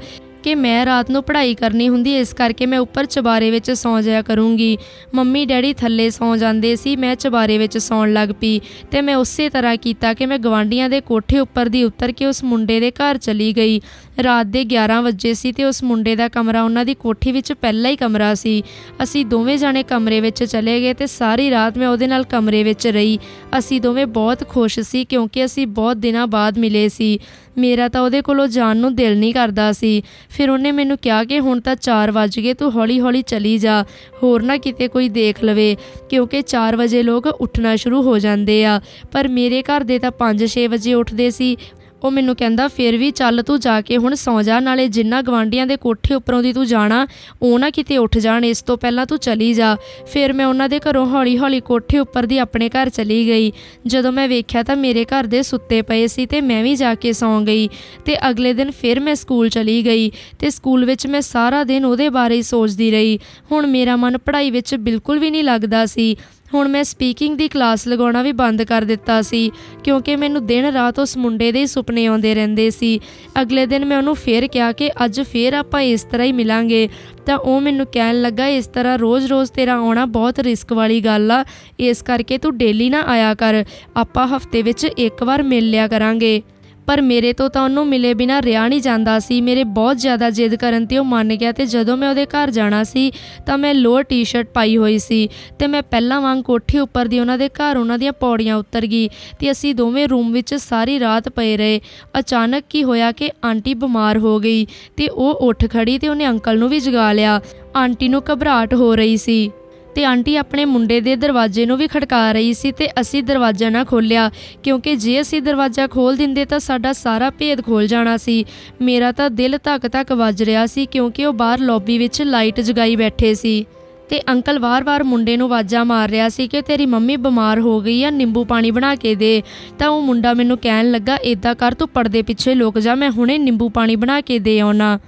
ਕਿ ਮੈਂ ਰਾਤ ਨੂੰ ਪੜ੍ਹਾਈ ਕਰਨੀ ਹੁੰਦੀ, ਇਸ ਕਰਕੇ ਮੈਂ ਉੱਪਰ ਚਬਾਰੇ ਵਿੱਚ ਸੌਂ ਜਾਇਆ ਕਰੂੰਗੀ। ਮੰਮੀ, ਡੈਡੀ ਥੱਲੇ ਸੌਂ ਜਾਂਦੇ ਸੀ, ਮੈਂ ਚਬਾਰੇ ਵਿੱਚ ਸੌਣ ਲੱਗ ਪਈ ਤੇ ਮੈਂ ਉਸੇ ਤਰ੍ਹਾਂ ਕੀਤਾ ਕਿ ਮੈਂ ਗਵਾਂਡੀਆਂ ਦੇ ਕੋਠੇ ਉੱਪਰ ਦੀ ਉਤਰ ਕੇ ਉਸ ਮੁੰਡੇ ਦੇ ਘਰ ਚਲੀ ਗਈ। ਰਾਤ ਦੇ 11 ਵਜੇ ਸੀ ਤੇ ਉਸ ਮੁੰਡੇ ਦਾ ਕਮਰਾ ਉਹਨਾਂ ਦੀ ਕੋਠੀ ਵਿੱਚ ਪਹਿਲਾ ਹੀ ਕਮਰਾ ਸੀ। ਅਸੀਂ ਦੋਵੇਂ ਜਾਣੇ ਕਮਰੇ ਵਿੱਚ ਚਲੇ ਗਏ ਤੇ ਸਾਰੀ ਰਾਤ ਮੈਂ ਉਹਦੇ ਨਾਲ ਕਮਰੇ ਵਿੱਚ ਰਹੀ। ਅਸੀਂ ਦੋਵੇਂ ਬਹੁਤ ਖੁਸ਼ ਸੀ ਕਿਉਂਕਿ ਅਸੀਂ ਬਹੁਤ ਦਿਨਾਂ ਬਾਅਦ ਮਿਲੇ ਸੀ। ਮੇਰਾ ਤਾਂ ਉਹਦੇ ਕੋਲੋਂ ਜਾਣ ਨੂੰ ਦਿਲ ਨਹੀਂ ਕਰਦਾ ਸੀ। ਫਿਰ ਉਹਨੇ ਮੈਨੂੰ ਕਿਹਾ ਕਿ ਹੁਣ ਤਾਂ 4 ਵਜ ਗਏ, ਤੂੰ ਹੌਲੀ-ਹੌਲੀ ਚਲੀ ਜਾ। ਹੋਰ ਨਾ ਕਿਤੇ ਕੋਈ ਦੇਖ ਲਵੇ, ਕਿਉਂਕਿ 4 ਵਜੇ ਲੋਕ ਉੱਠਣਾ ਸ਼ੁਰੂ ਹੋ ਜਾਂਦੇ ਆ। ਪਰ ਮੇਰੇ ਘਰ ਦੇ ਤਾਂ 5-6 ਵਜੇ ਉੱਠਦੇ ਸੀ। ਉਹ ਮੈਨੂੰ ਕਹਿੰਦਾ, ਫਿਰ ਵੀ ਚੱਲ ਤੂੰ ਜਾ ਕੇ ਹੁਣ ਸੌਂ ਜਾ, ਨਾਲੇ ਜਿੰਨਾ ਗਵਾਂਡੀਆਂ ਦੇ ਕੋਠੇ ਉੱਪਰੋਂ ਦੀ ਤੂੰ ਜਾਣਾ, ਉਹ ਨਾ ਕਿਤੇ ਉੱਠ ਜਾਣ, ਇਸ ਤੋਂ ਪਹਿਲਾਂ ਤੂੰ ਚਲੀ ਜਾ। ਫਿਰ ਮੈਂ ਉਹਨਾਂ ਦੇ ਘਰੋਂ ਹੌਲੀ-ਹੌਲੀ ਕੋਠੇ ਉੱਪਰ ਦੀ ਆਪਣੇ ਘਰ ਚਲੀ ਗਈ। ਜਦੋਂ ਮੈਂ ਵੇਖਿਆ ਤਾਂ ਮੇਰੇ ਘਰ ਦੇ ਸੁੱਤੇ ਪਏ ਸੀ ਤੇ ਮੈਂ ਵੀ ਜਾ ਕੇ ਸੌਂ ਗਈ ਤੇ ਅਗਲੇ ਦਿਨ ਫਿਰ ਮੈਂ ਸਕੂਲ ਚਲੀ ਗਈ ਤੇ ਸਕੂਲ ਵਿੱਚ ਮੈਂ ਸਾਰਾ ਦਿਨ ਉਹਦੇ ਬਾਰੇ ਹੀ ਸੋਚਦੀ ਰਹੀ। ਹੁਣ ਮੇਰਾ ਮਨ ਪੜ੍ਹਾਈ ਵਿੱਚ ਬਿਲਕੁਲ ਵੀ ਨਹੀਂ ਲੱਗਦਾ ਸੀ। ਹੁਣ ਮੈਂ ਸਪੀਕਿੰਗ ਦੀ ਕਲਾਸ ਲਗਾਉਣਾ ਵੀ ਬੰਦ ਕਰ ਦਿੱਤਾ ਸੀ, ਕਿਉਂਕਿ ਮੈਨੂੰ ਦਿਨ ਰਾਤ ਉਸ ਮੁੰਡੇ ਦੇ ਹੀ ਸੁਪਨੇ ਆਉਂਦੇ ਰਹਿੰਦੇ ਸੀ। ਅਗਲੇ ਦਿਨ ਮੈਂ ਉਹਨੂੰ ਫੇਰ ਕਿਹਾ ਕਿ ਅੱਜ ਫੇਰ ਆਪਾਂ ਇਸ ਤਰ੍ਹਾਂ ਹੀ ਮਿਲਾਂਗੇ। ਤਾਂ ਉਹ ਮੈਨੂੰ ਕਹਿਣ ਲੱਗਾ, ਇਸ ਤਰ੍ਹਾਂ ਰੋਜ਼-ਰੋਜ਼ ਤੇਰਾ ਆਉਣਾ ਬਹੁਤ ਰਿਸਕ ਵਾਲੀ ਗੱਲ ਆ। ਇਸ ਕਰਕੇ ਤੂੰ ਡੇਲੀ ਨਾ ਆਇਆ ਕਰ। ਆਪਾਂ ਹਫ਼ਤੇ ਵਿੱਚ ਇੱਕ ਵਾਰ ਮਿਲ ਲਿਆ ਕਰਾਂਗੇ। ਪਰ ਮੇਰੇ ਤੋਂ ਤਾਂ ਉਹਨੂੰ ਮਿਲੇ ਬਿਨਾ ਰਿਹਾ ਨਹੀਂ ਜਾਂਦਾ ਸੀ। ਮੇਰੇ ਬਹੁਤ ਜ਼ਿਆਦਾ ਜਿੱਦ ਕਰਨ ਤੇ ਉਹ ਮੰਨ ਗਿਆ ਤੇ ਜਦੋਂ ਮੈਂ ਉਹਦੇ ਘਰ ਜਾਣਾ ਸੀ, ਤਾਂ ਮੈਂ ਲੋਅਰ ਟੀ-ਸ਼ਰਟ ਪਾਈ ਹੋਈ ਸੀ ਤੇ ਮੈਂ ਪਹਿਲਾਂ ਵਾਂਗ ਕੋਠੇ ਉੱਪਰ ਦੀ ਉਹਨਾਂ ਦੇ ਘਰ ਉਹਨਾਂ ਦੀਆਂ ਪੌੜੀਆਂ ਉਤਰ ਗਈ ਤੇ ਅਸੀਂ ਦੋਵੇਂ ਰੂਮ ਵਿੱਚ ਸਾਰੀ ਰਾਤ ਪਏ ਰਹੇ। ਅਚਾਨਕ ਕੀ ਹੋਇਆ ਕਿ ਆਂਟੀ ਬਿਮਾਰ ਹੋ ਗਈ ਤੇ ਉਹ ਉੱਠ ਖੜੀ ਤੇ ਉਹਨੇ ਅੰਕਲ ਨੂੰ ਵੀ ਜਗਾ ਲਿਆ। ਆਂਟੀ ਨੂੰ ਘਬਰਾਹਟ ਹੋ ਰਹੀ ਸੀ। ਤੇ ਆਂਟੀ ਆਪਣੇ ਮੁੰਡੇ ਦੇ ਦਰਵਾਜ਼ੇ ਨੂੰ ਵੀ ਖੜਕਾ ਰਹੀ ਸੀ ਤੇ ਅਸੀਂ ਦਰਵਾਜ਼ਾ ਨਾ ਖੋਲ੍ਹਿਆ। ਕਿਉਂਕਿ ਜੇ ਅਸੀਂ ਦਰਵਾਜ਼ਾ ਖੋਲ ਦਿੰਦੇ ਤਾਂ ਸਾਡਾ ਸਾਰਾ ਭੇਦ ਖੋਲ ਜਾਣਾ ਸੀ। ਮੇਰਾ ਤਾਂ ਦਿਲ ਧੱਕ-ਧੱਕ ਵੱਜ ਰਿਹਾ ਸੀ ਕਿਉਂਕਿ ਉਹ ਬਾਹਰ ਲੌਬੀ ਵਿੱਚ ਲਾਈਟ ਜਗਾਈ ਬੈਠੇ ਸੀ। ਤੇ ਅੰਕਲ ਵਾਰ-ਵਾਰ ਮੁੰਡੇ ਨੂੰ ਆਵਾਜ਼ਾਂ ਮਾਰ ਰਿਹਾ ਸੀ ਕਿ ਤੇਰੀ ਮੰਮੀ ਬਿਮਾਰ ਹੋ ਗਈ ਆ, ਨਿੰਬੂ ਪਾਣੀ ਬਣਾ ਕੇ ਦੇ। ਤਾਂ ਉਹ ਮੁੰਡਾ ਮੈਨੂੰ ਕਹਿਣ ਲੱਗਾ, ਏਦਾਂ ਕਰ, ਤੂੰ ਪਰਦੇ ਪਿੱਛੇ ਲੁਕ ਜਾ, ਮੈਂ ਹੁਣੇ ਨਿੰਬੂ ਪਾਣੀ ਬਣਾ ਕੇ ਦੇ ਆਉਣਾ।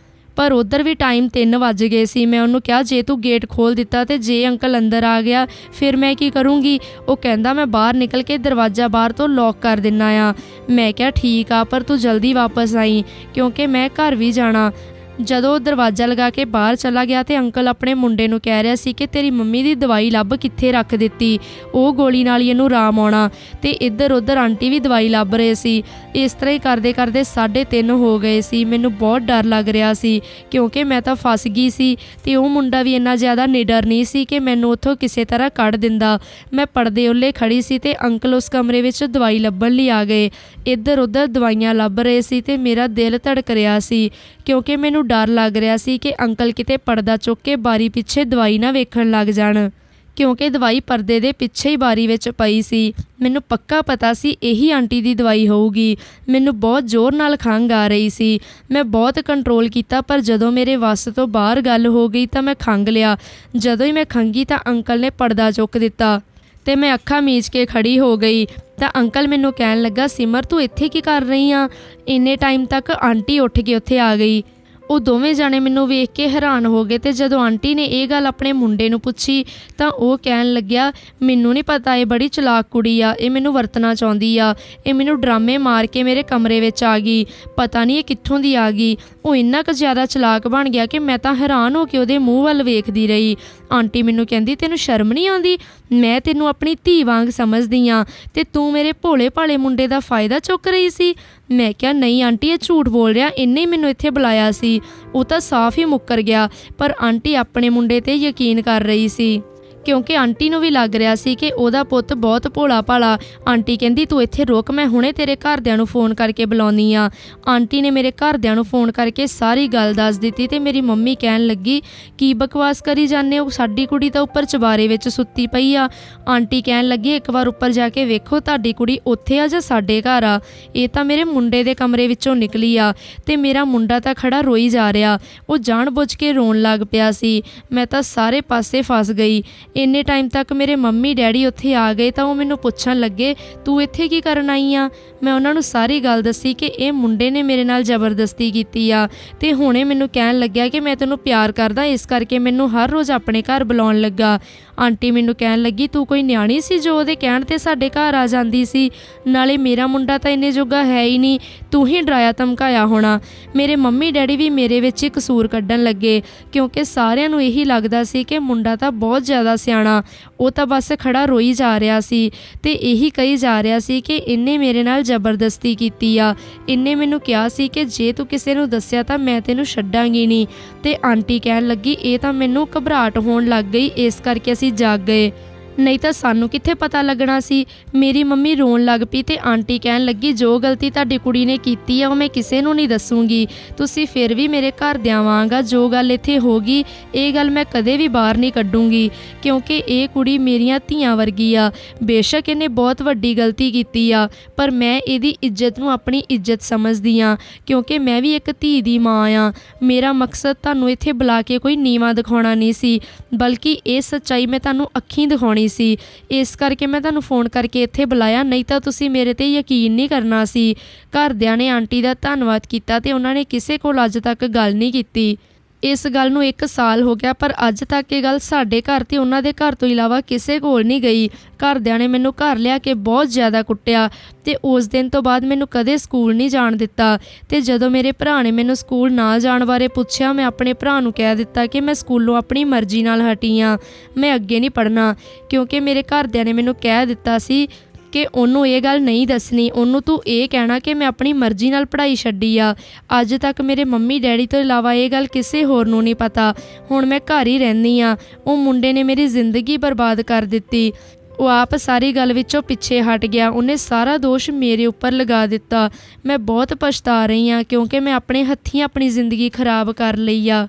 ਪਰ ਉਧਰ ਵੀ ਟਾਈਮ 3 ਵੱਜ ਗਏ ਸੀ। ਮੈਂ ਉਹਨੂੰ ਕਿਹਾ, ਜੇ ਤੂੰ ਗੇਟ ਖੋਲ ਦਿੱਤਾ ਤੇ ਜੇ ਅੰਕਲ ਅੰਦਰ ਆ ਗਿਆ, ਫਿਰ ਮੈਂ ਕੀ ਕਰੂੰਗੀ? ਉਹ ਕਹਿੰਦਾ, ਮੈਂ ਬਾਹਰ ਨਿਕਲ ਕੇ ਦਰਵਾਜ਼ਾ ਬਾਹਰ ਤੋਂ ਲੌਕ ਕਰ ਦਿੰਨਾ ਆ। ਮੈਂ ਕਿਹਾ, ਠੀਕ ਆ, ਪਰ ਤੂੰ ਜਲਦੀ ਵਾਪਸ ਆਈ, ਕਿਉਂਕਿ ਮੈਂ ਘਰ ਵੀ ਜਾਣਾ। ਜਦੋਂ ਉਹ ਦਰਵਾਜ਼ਾ ਲਗਾ ਕੇ ਬਾਹਰ ਚਲਾ ਗਿਆ ਤੇ ਅੰਕਲ ਆਪਣੇ ਮੁੰਡੇ ਨੂੰ ਕਹਿ ਰਿਹਾ ਸੀ ਕਿ ਤੇਰੀ ਮੰਮੀ ਦੀ ਦਵਾਈ ਲੱਭ ਕਿੱਥੇ ਰੱਖ ਦਿੱਤੀ? ਉਹ ਗੋਲੀ ਨਾਲ ਹੀ ਇਹਨੂੰ ਆਰਾਮ ਆਉਣਾ ਤੇ ਇੱਧਰ ਉੱਧਰ ਆਂਟੀ ਵੀ ਦਵਾਈ ਲੱਭ ਰਹੇ ਸੀ। ਇਸ ਤਰ੍ਹਾਂ ਹੀ ਕਰਦੇ ਕਰਦੇ 3:30 ਹੋ ਗਏ ਸੀ। ਮੈਨੂੰ ਬਹੁਤ ਡਰ ਲੱਗ ਰਿਹਾ ਸੀ ਕਿਉਂਕਿ ਮੈਂ ਤਾਂ ਫਸ ਗਈ ਸੀ ਤੇ ਉਹ ਮੁੰਡਾ ਵੀ ਇੰਨਾ ਜ਼ਿਆਦਾ ਨਿਡਰ ਨਹੀਂ ਸੀ ਕਿ ਮੈਨੂੰ ਉੱਥੋਂ ਕਿਸੇ ਤਰ੍ਹਾਂ ਕੱਢ ਦਿੰਦਾ। ਮੈਂ ਪਰਦੇ ਉੱਲੇ ਖੜੀ ਸੀ ਤੇ ਅੰਕਲ ਉਸ ਕਮਰੇ ਵਿੱਚ ਦਵਾਈ ਲੱਭਣ ਲਈ ਆ ਗਏ। ਇੱਧਰ ਉੱਧਰ ਦਵਾਈਆਂ ਲੱਭ ਰਹੇ ਸੀ ਤੇ ਮੇਰਾ ਦਿਲ ਧੜਕ ਰਿਹਾ ਸੀ ਕਿਉਂਕਿ ਮੈਨੂੰ ਡਰ ਲੱਗ ਰਿਹਾ ਸੀ ਕਿ ਅੰਕਲ ਕਿਤੇ ਪਰਦਾ ਚੁੱਕ ਕੇ ਬਾਰੀ ਪਿੱਛੇ ਦਵਾਈ ਨਾ ਵੇਖਣ ਲੱਗ ਜਾਣ, ਕਿਉਂਕਿ ਦਵਾਈ ਪਰਦੇ ਦੇ ਪਿੱਛੇ ਹੀ ਬਾਰੀ ਵਿੱਚ ਪਈ ਸੀ। ਮੈਨੂੰ ਪੱਕਾ ਪਤਾ ਸੀ ਇਹੀ ਆਂਟੀ ਦੀ ਦਵਾਈ ਹੋਊਗੀ। ਮੈਨੂੰ ਬਹੁਤ ਜ਼ੋਰ ਨਾਲ ਖੰਘ ਆ ਰਹੀ ਸੀ। ਮੈਂ ਬਹੁਤ ਕੰਟਰੋਲ ਕੀਤਾ, ਪਰ ਜਦੋਂ ਮੇਰੇ ਵੱਸ ਤੋਂ ਬਾਹਰ ਗੱਲ ਹੋ ਗਈ ਤਾਂ ਮੈਂ ਖੰਘ ਲਿਆ। ਜਦੋਂ ਹੀ ਮੈਂ ਖੰਗੀ ਤਾਂ ਅੰਕਲ ਨੇ ਪਰਦਾ ਚੁੱਕ ਦਿੱਤਾ ਤੇ ਮੈਂ ਅੱਖਾਂ ਮੀਚ ਕੇ ਖੜੀ ਹੋ ਗਈ। ਤਾਂ ਅੰਕਲ ਮੈਨੂੰ ਕਹਿਣ ਲੱਗਾ, ਸਿਮਰ, ਤੂੰ ਇੱਥੇ ਕੀ ਕਰ ਰਹੀ ਆ? ਇੰਨੇ ਟਾਈਮ ਤੱਕ ਆਂਟੀ ਉੱਠ ਕੇ ਉੱਥੇ ਆ ਗਈ। ਉਹ ਦੋਵੇਂ ਜਣੇ ਮੈਨੂੰ ਵੇਖ ਕੇ ਹੈਰਾਨ ਹੋ ਗਏ ਤੇ ਜਦੋਂ ਆਂਟੀ ਨੇ ਇਹ ਗੱਲ ਆਪਣੇ ਮੁੰਡੇ ਨੂੰ ਪੁੱਛੀ ਤਾਂ ਉਹ ਕਹਿਣ ਲੱਗਿਆ, ਮੈਨੂੰ ਨਹੀਂ ਪਤਾ, ਇਹ ਬੜੀ ਚਲਾਕ ਕੁੜੀ ਆ, ਇਹ ਮੈਨੂੰ ਵਰਤਣਾ ਚਾਹੁੰਦੀ ਆ, ਇਹ ਮੈਨੂੰ ਡਰਾਮੇ ਮਾਰ ਕੇ ਮੇਰੇ ਕਮਰੇ ਵਿੱਚ ਆ ਗਈ, ਪਤਾ ਨਹੀਂ ਇਹ ਕਿੱਥੋਂ ਦੀ ਆ ਗਈ, ਉਹ ਇੰਨਾ ਕੁ ਜ਼ਿਆਦਾ ਚਲਾਕ ਬਣ ਗਿਆ ਕਿ ਮੈਂ ਤਾਂ ਹੈਰਾਨ ਹੋ ਕੇ ਉਹਦੇ ਮੂੰਹ ਵੱਲ ਵੇਖਦੀ ਰਹੀ। ਆਂਟੀ ਮੈਨੂੰ ਕਹਿੰਦੀ, ਤੈਨੂੰ ਸ਼ਰਮ ਨਹੀਂ ਆਉਂਦੀ? ਮੈਂ ਤੈਨੂੰ ਆਪਣੀ ਧੀ ਵਾਂਗ ਸਮਝਦੀ ਆ ਤੇ ਤੂੰ ਮੇਰੇ ਭੋਲੇ ਭਾਲੇ ਮੁੰਡੇ ਦਾ ਫਾਇਦਾ ਚੁੱਕ ਰਹੀ ਸੀ। ਮੈਂ ਕਿਹਾ, ਨਹੀਂ ਆਂਟੀ, ਇਹ ਝੂਠ ਬੋਲ ਰਿਹਾ, ਇੰਨੇ ਹੀ ਮੈਨੂੰ ਇੱਥੇ ਬੁਲਾਇਆ ਸੀ। ਉਹ ਤਾਂ ਸਾਫ਼ ਹੀ ਮੁੱਕਰ ਗਿਆ, ਪਰ ਆਂਟੀ ਆਪਣੇ ਮੁੰਡੇ ਤੇ ਯਕੀਨ ਕਰ ਰਹੀ ਸੀ। ਕਿਉਂਕਿ ਆਂਟੀ ਨੂੰ ਵੀ ਲੱਗ ਰਿਹਾ ਸੀ ਕਿ ਉਹਦਾ ਪੁੱਤ ਬਹੁਤ ਭੋਲਾ ਭਾਲਾ ਆਂਟੀ ਕਹਿੰਦੀ, ਤੂੰ ਇੱਥੇ ਰੁਕ, ਮੈਂ ਹੁਣੇ ਤੇਰੇ ਘਰਦਿਆਂ ਨੂੰ ਫੋਨ ਕਰਕੇ ਬੁਲਾਉਣੀ ਆ। ਆਂਟੀ ਨੇ ਮੇਰੇ ਘਰਦਿਆਂ ਨੂੰ ਫੋਨ ਕਰਕੇ ਸਾਰੀ ਗੱਲ ਦੱਸ ਦਿੱਤੀ ਤੇ ਮੇਰੀ ਮੰਮੀ ਕਹਿਣ ਲੱਗੀ, ਕੀ ਬਕਵਾਸ ਕਰੀ ਜਾਂਦੇ ਹੋ? ਸਾਡੀ ਕੁੜੀ ਤਾਂ ਉੱਪਰ ਚਬਾਰੇ ਵਿੱਚ ਸੁੱਤੀ ਪਈ ਆ। ਆਂਟੀ ਕਹਿਣ ਲੱਗੀ, ਇੱਕ ਵਾਰ ਉੱਪਰ ਜਾ ਕੇ ਵੇਖੋ, ਤੁਹਾਡੀ ਕੁੜੀ ਉੱਥੇ ਆ ਜਾਂ ਸਾਡੇ ਘਰ ਆ? ਇਹ ਤਾਂ ਮੇਰੇ ਮੁੰਡੇ ਦੇ ਕਮਰੇ ਵਿੱਚੋਂ ਨਿਕਲੀ ਆ ਤੇ ਮੇਰਾ ਮੁੰਡਾ ਤਾਂ ਖੜਾ ਰੋਈ ਜਾ ਰਿਹਾ। ਉਹ ਜਾਣ-ਬੁੱਝ ਕੇ ਰੋਣ ਲੱਗ ਪਿਆ ਸੀ। ਮੈਂ ਤਾਂ ਸਾਰੇ ਪਾਸੇ ਫਸ ਗਈ। ਇੰਨੇ ਟਾਈਮ ਤੱਕ ਮੇਰੇ ਮੰਮੀ, ਡੈਡੀ ਉੱਥੇ ਆ ਗਏ ਤਾਂ ਉਹ ਮੈਨੂੰ ਪੁੱਛਣ ਲੱਗੇ, ਤੂੰ ਇੱਥੇ ਕੀ ਕਰਨ ਆਈ ਆ? ਮੈਂ ਉਹਨਾਂ ਨੂੰ ਸਾਰੀ ਗੱਲ ਦੱਸੀ ਕਿ ਇਹ ਮੁੰਡੇ ਨੇ ਮੇਰੇ ਨਾਲ ਜ਼ਬਰਦਸਤੀ ਕੀਤੀ ਆ ਤੇ ਹੁਣੇ ਮੈਨੂੰ ਕਹਿਣ ਲੱਗਿਆ ਕਿ ਮੈਂ ਤੈਨੂੰ ਪਿਆਰ ਕਰਦਾ, ਇਸ ਕਰਕੇ ਮੈਨੂੰ ਹਰ ਰੋਜ਼ ਆਪਣੇ ਘਰ ਬੁਲਾਉਣ ਲੱਗਾ। ਆਂਟੀ ਮੈਨੂੰ ਕਹਿਣ ਲੱਗੀ, ਤੂੰ ਕੋਈ ਨਿਆਣੀ ਸੀ ਜੋ ਉਹਦੇ ਕਹਿਣ ਤੇ ਸਾਡੇ ਘਰ ਆ ਜਾਂਦੀ ਸੀ? ਨਾਲੇ ਮੇਰਾ ਮੁੰਡਾ ਤਾਂ ਇੰਨੇ ਜੋਗਾ ਹੈ ਹੀ ਨਹੀਂ, ਤੂੰ ਹੀ ਡਰਾਇਆ ਧਮਕਾਇਆ ਹੋਣਾ। ਮੇਰੇ ਮੰਮੀ ਡੈਡੀ ਵੀ ਮੇਰੇ ਵਿੱਚ ਕਸੂਰ ਕੱਢਣ ਲੱਗੇ, ਕਿਉਂਕਿ ਸਾਰਿਆਂ ਨੂੰ ਇਹੀ ਲੱਗਦਾ ਸੀ ਕਿ ਮੁੰਡਾ ਤਾਂ ਬਹੁਤ ਜ਼ਿਆਦਾ ਸਿਆਣਾ, ਉਹ ਤਾਂ ਬਸ ਖੜਾ ਰੋਈ ਜਾ ਰਿਹਾ ਸੀ ਤੇ ਇਹੀ ਕਹੀ ਜਾ ਰਿਹਾ ਸੀ ਕਿ ਇਹਨੇ ਮੇਰੇ ਨਾਲ ਜ਼ਬਰਦਸਤੀ ਕੀਤੀ ਆ। ਇਹਨੇ ਮੈਨੂੰ ਕਿਹਾ ਸੀ ਕਿ ਜੇ ਤੂੰ ਕਿਸੇ ਨੂੰ ਦੱਸਿਆ ਤਾਂ ਮੈਂ ਤੈਨੂੰ ਛੱਡਾਂਗੀ ਨਹੀਂ। ਤੇ ਆਂਟੀ ਕਹਿਣ ਲੱਗੀ, ਇਹ ਤਾਂ ਮੈਨੂੰ ਘਬਰਾਹਟ ਹੋਣ ਲੱਗ ਗਈ, ਇਸ ਕਰਕੇ ਅਸੀਂ ਜਾਗ ਗਏ। ਨਹੀਂ ਤਾਂ ਸਾਨੂੰ ਕਿੱਥੇ ਪਤਾ ਲੱਗਣਾ ਸੀ? ਮੇਰੀ ਮੰਮੀ ਰੋਣ ਲੱਗ ਪਈ ਤੇ ਆਂਟੀ ਕਹਿਣ ਲੱਗੀ, ਜੋ ਗਲਤੀ ਤੁਹਾਡੀ ਕੁੜੀ ਨੇ ਕੀਤੀ ਆ, ਉਹ ਮੈਂ ਕਿਸੇ ਨੂੰ ਨਹੀਂ ਦੱਸੂਗੀ। ਤੁਸੀਂ ਫਿਰ ਵੀ ਮੇਰੇ ਘਰ ਦਿਆਵਾਂਗਾ, ਜੋ ਗੱਲ ਇੱਥੇ ਹੋਗੀ ਇਹ ਗੱਲ ਮੈਂ ਕਦੇ ਵੀ ਬਾਹਰ ਨਹੀਂ ਕੱਢੂੰਗੀ, ਕਿਉਂਕਿ ਇਹ ਕੁੜੀ ਮੇਰੀਆਂ ਧੀਆਂ ਵਰਗੀ ਆ। ਬੇਸ਼ੱਕ ਇਹਨੇ ਬਹੁਤ ਵੱਡੀ ਗਲਤੀ ਕੀਤੀ ਆ, ਪਰ ਮੈਂ ਇਹਦੀ ਇੱਜ਼ਤ ਨੂੰ ਆਪਣੀ ਇੱਜ਼ਤ ਸਮਝਦੀ ਆ, ਕਿਉਂਕਿ ਮੈਂ ਵੀ ਇੱਕ ਧੀ ਦੀ ਮਾਂ ਆ। ਮੇਰਾ ਮਕਸਦ ਤੁਹਾਨੂੰ ਇੱਥੇ ਬੁਲਾ ਕੇ ਕੋਈ ਨੀਵਾ ਦਿਖਾਉਣਾ ਨਹੀਂ ਸੀ, ਬਲਕਿ ਇਹ ਸੱਚਾਈ ਮੈਂ ਤੁਹਾਨੂੰ ਅੱਖੀਂ ਦਿਖਾਉਣੀ ਸੀ। ਇਸ ਕਰਕੇ ਮੈਂ ਤੁਹਾਨੂੰ ਫੋਨ ਕਰਕੇ ਇੱਥੇ ਬੁਲਾਇਆ, ਨਹੀਂ ਤਾਂ ਤੁਸੀਂ ਮੇਰੇ ਤੇ ਯਕੀਨ ਨਹੀਂ ਕਰਨਾ ਸੀ। ਘਰਦਿਆਂ ਨੇ ਆਂਟੀ ਦਾ ਧੰਨਵਾਦ ਕੀਤਾ ਤੇ ਉਹਨਾਂ ਨੇ ਕਿਸੇ ਕੋਲ ਅੱਜ ਤੱਕ ਗੱਲ ਨਹੀਂ ਕੀਤੀ। ਇਸ ਗੱਲ ਨੂੰ 1 ਸਾਲ ਹੋ ਗਿਆ, ਪਰ ਅੱਜ ਤੱਕ ਇਹ ਗੱਲ ਸਾਡੇ ਘਰ ਤੇ ਉਹਨਾਂ ਦੇ ਘਰ ਤੋਂ ਇਲਾਵਾ ਕਿਸੇ ਕੋਲ ਨਹੀਂ ਗਈ। ਘਰਦਿਆਂ ਨੇ ਮੈਨੂੰ ਘਰ ਲਿਆ ਕੇ ਬਹੁਤ ਜ਼ਿਆਦਾ ਕੁੱਟਿਆ ਤੇ ਉਸ ਦਿਨ ਤੋਂ ਬਾਅਦ ਮੈਨੂੰ ਕਦੇ ਸਕੂਲ ਨਹੀਂ ਜਾਣ ਦਿੱਤਾ ਤੇ ਜਦੋਂ ਮੇਰੇ ਭਰਾ ਨੇ ਮੈਨੂੰ ਸਕੂਲ ਨਾ ਜਾਣ ਬਾਰੇ ਪੁੱਛਿਆ, ਮੈਂ ਆਪਣੇ ਭਰਾ ਨੂੰ ਕਹਿ ਦਿੱਤਾ ਕਿ ਮੈਂ ਸਕੂਲੋਂ ਆਪਣੀ ਮਰਜ਼ੀ ਨਾਲ ਹਟੀ ਆ, ਮੈਂ ਅੱਗੇ ਨਹੀਂ ਪੜ੍ਹਨਾ ਕਿਉਂਕਿ ਮੇਰੇ ਘਰਦਿਆਂ ਨੇ ਮੈਨੂੰ ਕਹਿ ਦਿੱਤਾ ਸੀ ਕਿ ਉਹਨੂੰ ਇਹ ਗੱਲ ਨਹੀਂ ਦੱਸਣੀ, ਉਹਨੂੰ ਤੂੰ ਇਹ ਕਹਿਣਾ ਕਿ ਮੈਂ ਆਪਣੀ ਮਰਜ਼ੀ ਨਾਲ ਪੜ੍ਹਾਈ ਛੱਡੀ ਆ। ਅੱਜ ਤੱਕ ਮੇਰੇ ਮੰਮੀ ਡੈਡੀ ਤੋਂ ਇਲਾਵਾ ਇਹ ਗੱਲ ਕਿਸੇ ਹੋਰ ਨੂੰ ਨਹੀਂ ਪਤਾ। ਹੁਣ ਮੈਂ ਘਰ ਹੀ ਰਹਿੰਦੀ ਆ। ਉਹ ਮੁੰਡੇ ਨੇ ਮੇਰੀ ਜ਼ਿੰਦਗੀ ਬਰਬਾਦ ਕਰ ਦਿੱਤੀ। ਉਹ ਆਪ ਸਾਰੀ ਗੱਲ ਵਿੱਚੋਂ ਪਿੱਛੇ ਹਟ ਗਿਆ। ਉਹਨੇ ਸਾਰਾ ਦੋਸ਼ ਮੇਰੇ ਉੱਪਰ ਲਗਾ ਦਿੱਤਾ। ਮੈਂ ਬਹੁਤ ਪਛਤਾ ਰਹੀ ਆ ਕਿਉਂਕਿ ਮੈਂ ਆਪਣੇ ਹੱਥੀਂ ਆਪਣੀ ਜ਼ਿੰਦਗੀ ਖਰਾਬ ਕਰ ਲਈ ਆ।